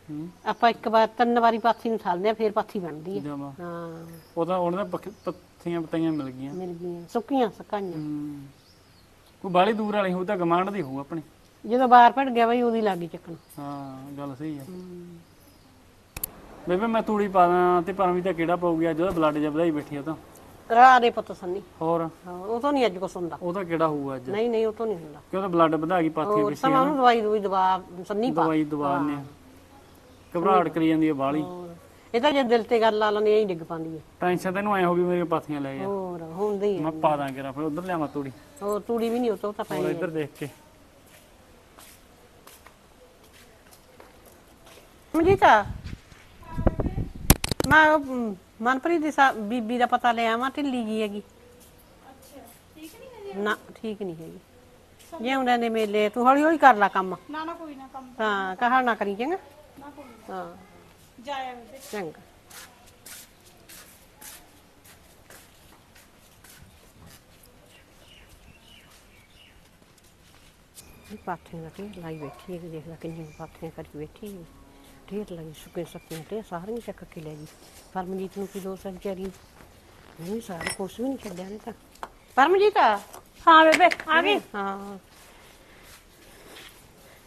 ਹੂੰ। ਆਪਾਂ ਇੱਕ ਵਾਰ ਤਿੰਨ ਵਾਰੀ ਪਾਥੀ ਨੂੰ ਠਾਲਦੇ ਆ ਫੇਰ ਪਾਥੀ ਬਣਦੀ ਹੈ। ਜਮਾ। ਹਾਂ। ਉਹਦਾ ਉਹਨਾਂ ਦੇ ਪੱਥੀਆਂ ਪਤਾਈਆਂ ਮਿਲ ਗਈਆਂ। ਮਿਲ ਗਈਆਂ। ਸੁੱਕੀਆਂ ਸਕਾਈਆਂ। ਹੂੰ। ਕੋਈ ਬਾਲੀ ਦੂਰ ਵਾਲੀ ਹੋਊ ਤਾਂ ਗਮਾਂਡ ਦੀ ਹੋਊ ਆਪਣੀ। ਜਦੋਂ ਬਾਹਰ ਭੜ ਗਿਆ ਬਈ ਉਹਦੀ ਲੱਗੀ ਚੱਕਣ। ਹਾਂ ਗੱਲ ਸਹੀ ਹੈ ਬੇਬੇ ਮੈਂ ਤੂੜੀ ਪਾ ਦਾਂ ਤੇ ਪਰਮੀ ਤਾਂ ਕਿਹੜਾ ਪਾਉਗੀ ਅੱਜ ਉਹਦਾ ਬਲੱਡ ਜਿਹਾ ਵਧਾਈ ਬੈਠੀ ਆ ਤਾਂ। ਰਾਹ ਦੇ ਪੁੱਤ ਸੰਨੀ। ਹੋਰ? ਹਾਂ ਉਹ ਤੋਂ ਨਹੀਂ ਅੱਜ ਕੁਛ ਹੁੰਦਾ। ਉਹਦਾ ਕਿਹੜਾ ਹੋਊ ਅੱਜ? ਨਹੀਂ ਨਹੀਂ ਉਹ ਤੋਂ ਨਹੀਂ ਹੁੰਦਾ। ਕਿ ਉਹਦਾ ਬਲੱਡ ਵਧਾ ਗਈ ਪਾਥੀ ਹੋਰ ਸਮਾਂ ਉਹਨੂੰ ਦਵਾਈ ਦਵਾਈ ਦਵਾ ਸੰਨੀ ਪਾ। ਦਵਾਈ ਦਵਾ ਨੇ ਘਬਰਾਹਟ ਕਰੀ ਜਾਂਦੀ ਹੈ ਬਾਲੀ। ਇਹ ਤਾਂ ਜੇ ਦਿਲ ਤੇ ਗੱਲ ਲਾ ਲੈਂਦੀ ਐਂ ਡਿੱਗ ਪਾਉਂਦੀ ਹੈ ਟੈਨਸ਼ਨ ਤੈਨੂੰ ਐ ਹੋ ਵੀ ਮੇਰੀਆਂ ਪਾਥੀਆਂ ਲੈ ਜਾ। ਹੋਰ ਹੁੰਦੀ ਹੈ ਮੈਂ ਪਾ ਦਾਂ ਕਿਰਾ ਫਿਰ ਉਧਰ ਲਿਆਵਾਂ ਤੂੜੀ। ਹੋਰ ਤੂੜੀ ਵੀ ਨਹੀਂ ਉਹ ਤੋਂ ਹੋਰ ਪੈਣੀ ਇੱਧਰ ਦੇਖ ਕੇ। ਮਜੀਤਾ ਮੈਂ ਉਹ, ਮ, ਮਨਪ੍ਰੀਤ ਦੀ ਸਾ- ਬੀਬੀ ਦਾ ਪਤਾ ਲਿਆ ਆਵਾਂ ਢਿੱਲੀ ਜੀ ਹੈਗੀ। ਨਾ ਠੀਕ ਨਹੀਂ ਹੈਗੀ। ਜੇ ਉਹਨਾਂ ਦੇ ਮੇਲੇ ਤੂੰ ਹੌਲੀ ਹੌਲੀ ਕਰ ਲੈ ਕੰਮ। ਨਾ ਨਾ ਕੋਈ ਨਾ ਕੰਮ ਹਾਂ ਕਹਾ ਨਾ ਕਰੀ ਚੰਗਾ। ਨਾ ਕੋਈ ਨਾ। ਹਾਂ। ਜਾਇਆ ਬੇਬੇ ਚੰਗਾ ਇਹ ਪਾਥੀਆਂ ਦਾ ਢੇਰ ਲਾਈ ਬੈਠੀ ਹੈ ਦੇਖ ਲੈ ਕਿੰਨੀ ਪਾਥੀਆਂ ਕਰਕੇ ਬੈਠੀ ਹੈ ਢੇਰ ਲਾਈ ਸੁੱਕੇ ਸੱਕੇ ਢੇਰ ਸਾਰੀਆਂ ਚੱਕ ਕੇ ਲੈ ਗਈ ਪਰਮਜੀਤ ਨੂੰ ਕੀ ਦੋਸ ਹੈ ਵਿਚਾਰੀ ਨਹੀਂ ਸਾਰੇ ਕੁਛ ਵੀ ਨਹੀਂ ਛੱਡਿਆ ਨੇ ਤਾਂ ਪਰਮਜੀਤ ਹਾਂ ਬੇਬੇ ਆ ਗਈ ਹਾਂ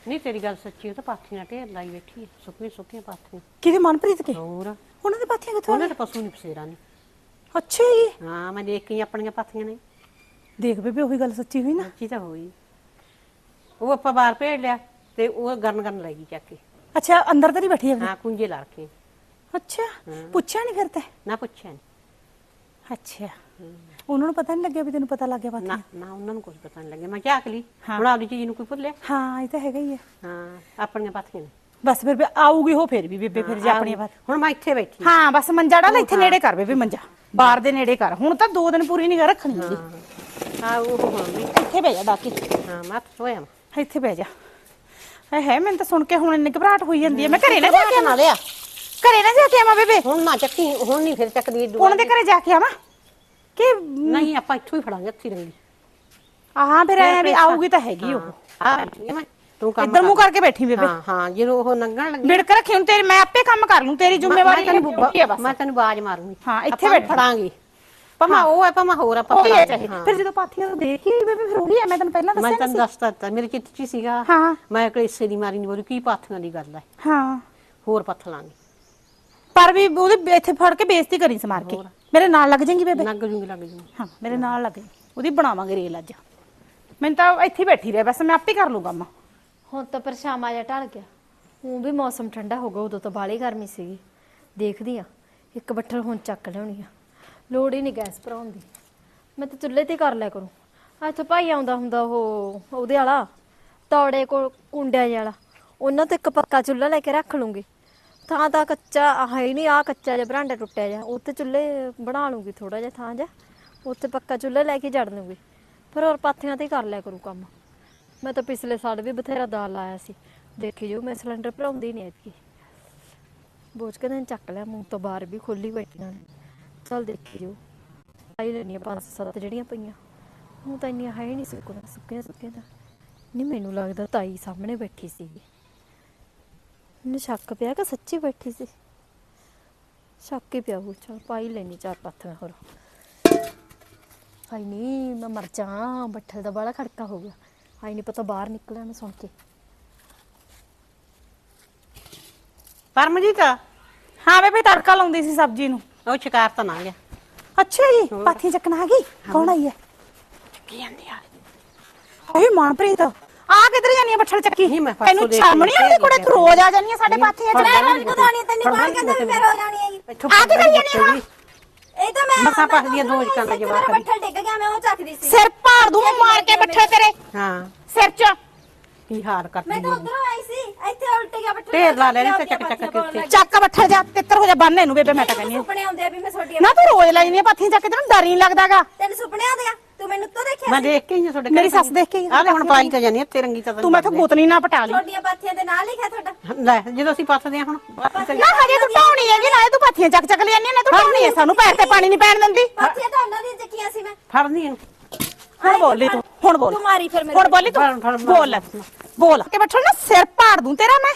ਨਹੀਂ ਤੇਰੀ ਗੱਲ ਸੱਚੀ ਉਹ ਤਾਂ ਪਾਥੀਆਂ ਢੇਰ ਲਾਈ ਬੈਠੀ ਹੈ ਸੁੱਕੀਆਂ ਸੁੱਕੀਆਂ ਪਾਥੀਆਂ। ਕਿਹਦੇ ਮਨਪ੍ਰੀਤ ਕੇ? ਹੋਰ? ਉਹਨਾਂ ਦੇ ਪਾਥੀਆਂ ਕਿੱਥੋਂ ਉਹਨਾਂ ਦੇ ਪਸ਼ੂ ਨਹੀਂ ਪਸੇਰਾ ਨੇ। ਅੱਛਾ ਜੀ। ਹਾਂ ਮੈਂ ਦੇਖ ਕੇ ਆਪਣੀਆਂ ਪਾਥੀਆਂ ਨੇ। ਦੇਖ ਬੇਬੇ ਉਹੀ ਗੱਲ ਸੱਚੀ ਹੋਈ ਨਾ। ਸੱਚੀ ਤਾਂ ਹੋਈ। ਉਹ ਆਪਾਂ ਬਾਹਰ ਭੇਜ ਲਿਆ ਤੇ ਉਹ ਗਰਨ ਗਰਨ ਲੈ ਗਈ ਚੱਕ ਕੇ। ਅੱਛਾ ਅੰਦਰ ਤਾਂ ਨਹੀਂ ਬੈਠੀ ਹੈ ਹਾਂ ਕੁੰਜੇ ਲਾ ਕੇ ਅੱਛਾ ਪੁੱਛਿਆ ਨਹੀਂ ਫਿਰ ਤੇ? ਨਾ ਪੁੱਛਿਆ ਨੀ। ਅੱਛਾ। ਉਹਨਾਂ ਨੂੰ ਪਤਾ ਨਹੀਂ ਲੱਗਿਆ ਵੀ ਤੈਨੂੰ ਪਤਾ ਲੱਗ ਗਿਆ ਨਾ ਨਾ ਉਹਨਾਂ ਨੂੰ ਕੁਝ ਪਤਾ ਨਹੀਂ ਲੱਗਿਆ। ਮੈਂ ਝਾਕ ਲਈ ਹੁਣ ਆਪਦੀ ਚੀਜ਼ ਨੂੰ ਕੋਈ ਭੁੱਲਿਆ? ਹਾਂ ਇਹ ਤਾਂ ਹੈਗਾ ਹੀ ਹੈ। ਹਾਂ ਆਪਣੀਆਂ ਪਾਥੀਆਂ ਨੇ। ਬਸ ਫਿਰ ਬੇ- ਆਊਗੀ ਉਹ ਫਿਰ ਵੀ ਬੇਬੇ ਫਿਰ ਜੇ ਆਪਣੀਆਂ ਪਾਥ ਹੁਣ ਮੈਂ ਇੱਥੇ ਬੈਠੀ ਹਾਂ। ਬਸ ਮੰਜਾ ਡਾਲ ਇੱਥੇ ਨੇੜੇ ਕਰ ਬੇਬੇ ਮੰਜਾ। ਬਾਹਰ ਦੇ ਨੇੜੇ ਕਰ। ਹੁਣ ਤਾਂ ਦੋ ਦਿਨ ਪੂਰੀ ਨਹੀਂ ਰੱਖਣੀ ਇਹਦੀ ਹਾਂ ਉਹ ਹੁਣ ਵੀ ਇੱਥੇ ਬਹਿ ਜਾ ਡਾਕੇ। ਹਾਂ ਮੈਂ ਤਾਂ ਸੋਇਆ ਵਾਂ। ਇੱਥੇ ਬਹਿ ਜਾ। ਹੈ ਹੈ ਮੈਨੂੰ ਤਾਂ ਸੁਣ ਕੇ ਹੁਣ ਇੰਨੀ ਘਬਰਾਹਟ ਹੋਈ ਜਾਂਦੀ ਹੈ। ਮੈਂ ਘਰੇ ਨਾ ਜਾ ਕੇ ਆਵਾਂ। ਲਿਆ। ਘਰੇ ਨਾ ਜਾ ਕੇ ਆਵਾਂ ਬੇਬੇ। ਹੁਣ ਨਾ ਚੱਕੀ ਹੁਣ ਨਹੀਂ ਫਿਰ ਚੱਕਦੀ ਏਦੂ ਉਹਨਾਂ ਦੇ ਘਰੇ ਜਾ ਕੇ ਆਵਾਂ। ਕਿ ਨਹੀਂ ਆਪਾਂ ਇੱਥੋਂ ਹੀ ਫੜਾਂਗੇ ਇੱਥੇ ਰੰਗੀ ਆਹਾਂ ਫਿਰ ਐ ਵੀ ਆਊਗੀ ਤਾਂ ਹੈਗੀ ਉਹ। ਹਾਂ ਬੈਠੀ ਆ ਮੈਂ। ਤੂੰ ਕੰਮ ਇੱਧਰ ਮੂੰਹ ਕਰਕੇ ਬੈਠੀ ਬੇਬੇ। ਹਾਂ ਹਾਂ ਜਦੋਂ ਉਹ ਲੰਘਣ ਲੱਗੀ। ਵਿੜਕ ਰੱਖੀ ਹੁਣ ਤੇਰੀ ਮੈਂ ਆਪੇ ਕੰਮ ਕਰ ਲੂੰ ਤੇਰੀ ਜ਼ਿੰਮੇਵਾਰੀ ਮੈਂ ਤੈਨੂੰ ਹੈ ਬਸ। ਮੈਂ ਤੈਨੂੰ ਬਾਜ ਮਾਰੂੰਗੀ। ਹਾਂ, ਇੱਥੇ ਬੈਠ। ਫੜਾਂਗੇ। ਭਾਵੇਂ ਉਹ ਹੈ ਭਾਵੇਂ ਹੋਰ ਆਪਾਂ ਹੈ ਫੜਾਂਗੇ। ਫਿਰ ਜਦੋਂ ਪਾਥੀਆਂ ਨੂੰ ਦੇਖੀ ਬੇਬੇ ਫਿਰ ਉਹੀ ਹੈ ਮੈਂ ਤੈਨੂੰ ਪਹਿਲਾਂ ਮੈਂ ਦੱਸਿਆ ਤੈਨੂੰ ਦੱਸਤਾ ਦਿੱਤਾ ਮੇਰੇ ਚਿੱਤ 'ਚ ਹੀ ਸੀਗਾ। ਹਾਂ। ਮੈਂ ਕਲੇਸੇ ਦੀ ਮਾਰੀ ਨਹੀਂ ਬੋਲੀ ਕੀ ਪਾਥੀਆਂ ਦੀ ਗੱਲ ਹੈ ਹਾਂ। ਹੋਰ ਪੱਥ ਲਾਂਗੇ। ਪਰ ਵੀ ਉਹਦੇ ਇੱਥੇ ਫੜ ਕੇ ਬੇਇੱਜ਼ਤੀ ਕਰੀ ਸਮਾਰ ਕੇ। ਮੇਰੇ ਨਾਲ ਲੱਗ ਜਾਏਗੀ ਬੇਬੇ? ਲੱਗ ਜੂਗੀ ਲੱਗ ਜੂਗੀ। ਹਾਂ ਮੇਰੇ ਨਾਲ ਲੱਗ ਉਹਦੀ ਬਣਾਵਾਂਗੇ ਰੇਲ ਅੱਜ। ਮੈਨੂੰ ਤਾਂ ਇੱਥੇ ਹੀ ਬੈਠੀ ਰਹਿ ਬਸ ਮੈਂ ਆਪੇ ਕਰ ਲੂ ਕੰਮ ਹੁਣ ਤਾਂ ਪਰਛਾਵਾਂ ਜਿਹਾ ਢਲ ਗਿਆ। ਹੁਣ ਵੀ ਮੌਸਮ ਠੰਡਾ ਹੋ ਗਿਆ ਉਦੋਂ ਤਾਂ ਬਾਲੀ ਗਰਮੀ ਸੀਗੀ। ਦੇਖਦੀ ਆ ਇੱਕ ਬੱਠਲ ਹੁਣ ਚੱਕ ਲਿਆਉਣੀ ਆ। ਲੋੜ ਹੀ ਨਹੀਂ ਗੈਸ ਭਰਾਉਣ ਦੀ। ਮੈਂ ਤਾਂ ਚੁੱਲ੍ਹੇ ਤੇ ਹੀ ਕਰ ਲਿਆ ਕਰੂੰ। ਆ ਇੱਥੇ ਭਾਈ ਆਉਂਦਾ ਹੁੰਦਾ ਉਹ ਉਹਦੇ ਵਾਲਾ ਤੌੜੇ ਕੋ ਕੁੰਡਿਆਂ ਜਿਹੇ ਵਾਲਾ। ਉਹਨਾਂ ਤੇ ਇੱਕ ਪੱਕਾ ਚੁੱਲ੍ਹਾ ਲੈ ਕੇ ਰੱਖ ਲੂੰਗੀ ਥਾਂ ਤਾਂ ਕੱਚਾ, ਆਹ ਹੀ ਨਹੀਂ ਆ ਕੱਚਾ ਜਿਹਾ ਬਰਾਂਡਾ ਟੁੱਟਿਆ ਜਿਹਾ। ਉੱਥੇ ਚੁੱਲ੍ਹੇ ਬਣਾ ਲੂੰਗੀ ਥੋੜਾ ਜਿਹਾ ਥਾਂ ਜਿਹਾ। ਉੱਥੇ ਪੱਕਾ ਚੁੱਲ੍ਹਾ ਲੈ ਕੇ ਜੜ ਲੂੰਗੀ ਪਰ ਹੋਰ ਪਾਥੀਆਂ ਤੇ ਹੀ ਕਰ ਲਿਆ ਕਰੂ ਕੰਮ। ਮੈਂ ਤਾਂ ਪਿਛਲੇ ਸਾਲ ਵੀ ਬਥੇਰਾ ਦਾਲ ਲਾਇਆ ਸੀ। ਦੇਖੀ ਜੋ ਮੈਂ ਸਿਲੰਡਰ ਭਰਾਉਂਦੀ ਨਹੀਂ ਐਤਕੀ ਬੋਝ ਕੇ ਦਿਨ ਚੱਕ ਲਿਆ, ਮੂੰਹ ਤੋਂ ਬਾਹਰ ਵੀ ਖੁੱਲੀ ਬੈਠੀਆਂ ਨੇ ਚੱਲ ਦੇਖੀ ਜੋ ਆਈ ਲੈਣੀਆਂ ਪੰਜ ਸੱਤ ਜਿਹੜੀਆਂ ਪਈਆਂ। ਉਹ ਤਾਂ ਇੰਨੀਆਂ ਹੈ ਹੀ ਨਹੀਂ ਸੁੱਕਣਾ ਸੁੱਕੀਆਂ ਸੁੱਕੀਆਂ ਤਾਂ। ਨਹੀਂ, ਮੈਨੂੰ ਲੱਗਦਾ ਤਾਈ ਸਾਹਮਣੇ ਬੈਠੀ ਸੀਗੀ। ਮੈਨੂੰ ਸ਼ੱਕ ਪਿਆ ਕਿ ਸੱਚੀ ਬੈਠੀ ਸੀ ਸ਼ੱਕ ਹੀ ਪਿਆ ਉਹ ਚਲ ਪਾਈ ਲੈਣੀ ਚਾਰ ਪਾਥੀਆਂ ਹੋਰ ਹਾਈ ਨਹੀਂ ਮੈਂ ਮਰ ਜਾ ਬੱਠਲ ਦਾ ਬੜਾ ਖੜਕਾ ਹੋ ਗਿਆ ਹਾਈ ਨਹੀਂ ਪਤਾ ਬਾਹਰ ਨਿਕਲਿਆ ਮੈਂ ਸੁਣ ਕੇ ਪਰਮਜੀਤ ਹਾਂ ਬੇਬੇ ਤੜਕਾ ਲਾਉਂਦੀ ਸੀ ਸਬਜ਼ੀ ਨੂੰ ਉਹ ਸ਼ਿਕਾਰ ਤਾਂ ਨਾ ਗਿਆ ਅੱਛਾ ਜੀ ਪਾਥੀਆਂ ਚੱਕਣ ਆ ਗਈ ਕੌਣ ਆਈ ਹੈ ਚੱਕੀ ਜਾਂਦੀ ਆ ਓਏ ਮਨਪ੍ਰੀਤ ਆ ਕਿੱਧਰ ਜਾਨੀ ਆ ਬੱਠਲ ਚੱਕੀ? ਮੈਂ ਤੈਨੂੰ ਸ਼ਰਮ ਨਹੀਂ ਆਉਂਦੀ? ਕੁੜੇ ਤੂੰ ਰੋਜ਼ ਆ ਜਾਨੀ ਆ ਸਾਡੇ ਪਾਥੀਆਂ ਫੜ ਚੱਕਣ ਲੈਣੀ ਕਦੋਂ ਆਣੀ ਤੈਨੂੰ ਕੌਣ ਕਹਿੰਦਾ ਵੀ ਮੈਂ ਰੋ ਜਾਣੀ ਹੈਗੀ? ਆ ਕੀ ਕਰੀ ਜਾਨੀ ਆ? ਇਹ ਤਾਂ ਮੈਂ ਮਸਾਂ ਦੋ ਇਸ਼ਕਾਂ ਦਾ ਜਵਾਬ ਮੇਰਾ ਬੱਠਲ ਡਿੱਗ ਗਿਆ ਮੈਂ ਉਹ ਚੱਕਦੀ ਸੀ। ਸਿਰ ਪਾੜ ਦੂੰ ਮਾਰ ਕੇ ਬੱਠਲ ਤੇਰੇ? ਹਾਂ। ਸਿਰ 'ਚ। ਕੀ ਹਾਲ ਕਰਦੀ ਮੈਂ ਤਾਂ ਹੈ ਉਧਰੋਂ ਆਈ ਸੀ ਇੱਥੇ ਉਲਟ ਗਿਆ ਬੱਠਲ ਢੇਰ ਲਾ ਲੈਣੇ ਤੇ ਚੱਕ ਚੱਕ ਕੇ ਉੱਤੇ। ਚੱਕ ਬੱਠਲ ਜਾ ਤਿੱਤਰ ਹੋ ਜਾ ਬੰਨ ਇਹਨੂੰ ਬੇਬੇ ਮੈਂ ਤਾਂ ਕਹਿੰਦੀ ਆ ਸੁਪਨੇ ਆਉਂਦੇ ਆ ਵੀ ਮੈਂ ਛੋਟੀ ਨਾ ਤੂੰ ਰੋਜ਼ ਲਾਈ ਆ ਪਾਥੀਆਂ ਚੱਕ ਤੈਨੂੰ ਡਰ ਨਹੀਂ ਲੱਗਦਾਗਾ ਤੈਨੂੰ ਸੁਪਨੇ ਆਉਂਦੇ ਆ? ਤੂੰ ਮੈਨੂੰ ਉੱਤੋਂ ਦੇਖਿਆ ਮੈਂ ਦੇਖ ਕੇ ਹੀ ਆ ਤੁਹਾਡੇ ਮੇਰੀ ਸੱਸ ਦੇਖ ਕੇ ਹੀ ਆ ਲੈ ਹੁਣ ਪਾਈ ਤਾਂ ਜਾਨੀ ਆ ਤੇ ਰੰਗੀ ਤਾਂ ਤੂੰ ਮੈਥੋਂ ਗੋਤਨੀ ਨਾ ਪਟਾ ਲਈ। ਛੋਟੀਆਂ ਪਾਥੀਆਂ ਦੇ ਨਾਲ ਲਿਖਿਆ ਤੁਹਾਡਾ? ਲੈ ਜਦੋਂ ਅਸੀਂ ਪੱਥਦੇ ਆ ਹੁਣ ਤੇ ਨਾ ਹਜੇ ਤੂੰ ਢਾਉਣੀ ਹੈਗੀ ਨਾਲੇ ਤੂੰ ਪਾਥੀਆਂ ਚੱਕ ਚੱਕ ਜਾਂਦੀ ਨਾ ਤੂੰ ਢਾਉਣੀ ਹੈ ਸਾਨੂੰ ਪੈਰ ਤੇ ਪਾਣੀ ਨਹੀਂ ਪੈਣ ਦਿੰਦੀ। ਪਾਥੀਆਂ ਤਾਂ ਉਹਨਾਂ ਦੀਆਂ ਚੱਕੀਆਂ ਸੀ ਮੈਂ। ਫੜਨੀ ਇਹਨੂੰ ਹੁਣ ਬੋਲੀ ਤੂੰ ਹੁਣ ਬੋਲ। ਤੂੰ ਮਾਰੀ ਫਿਰ ਮੇਰੇ ਹੁਣ ਬੋਲੀ ਤੂੰ। ਬੋਲ। ਲੈ, ਬੋਲ। ਕੇ ਬੱਠਲ ਨਾ ਸਿਰ ਪਾੜ ਦੂੰ ਤੇਰਾ ਮੈਂ।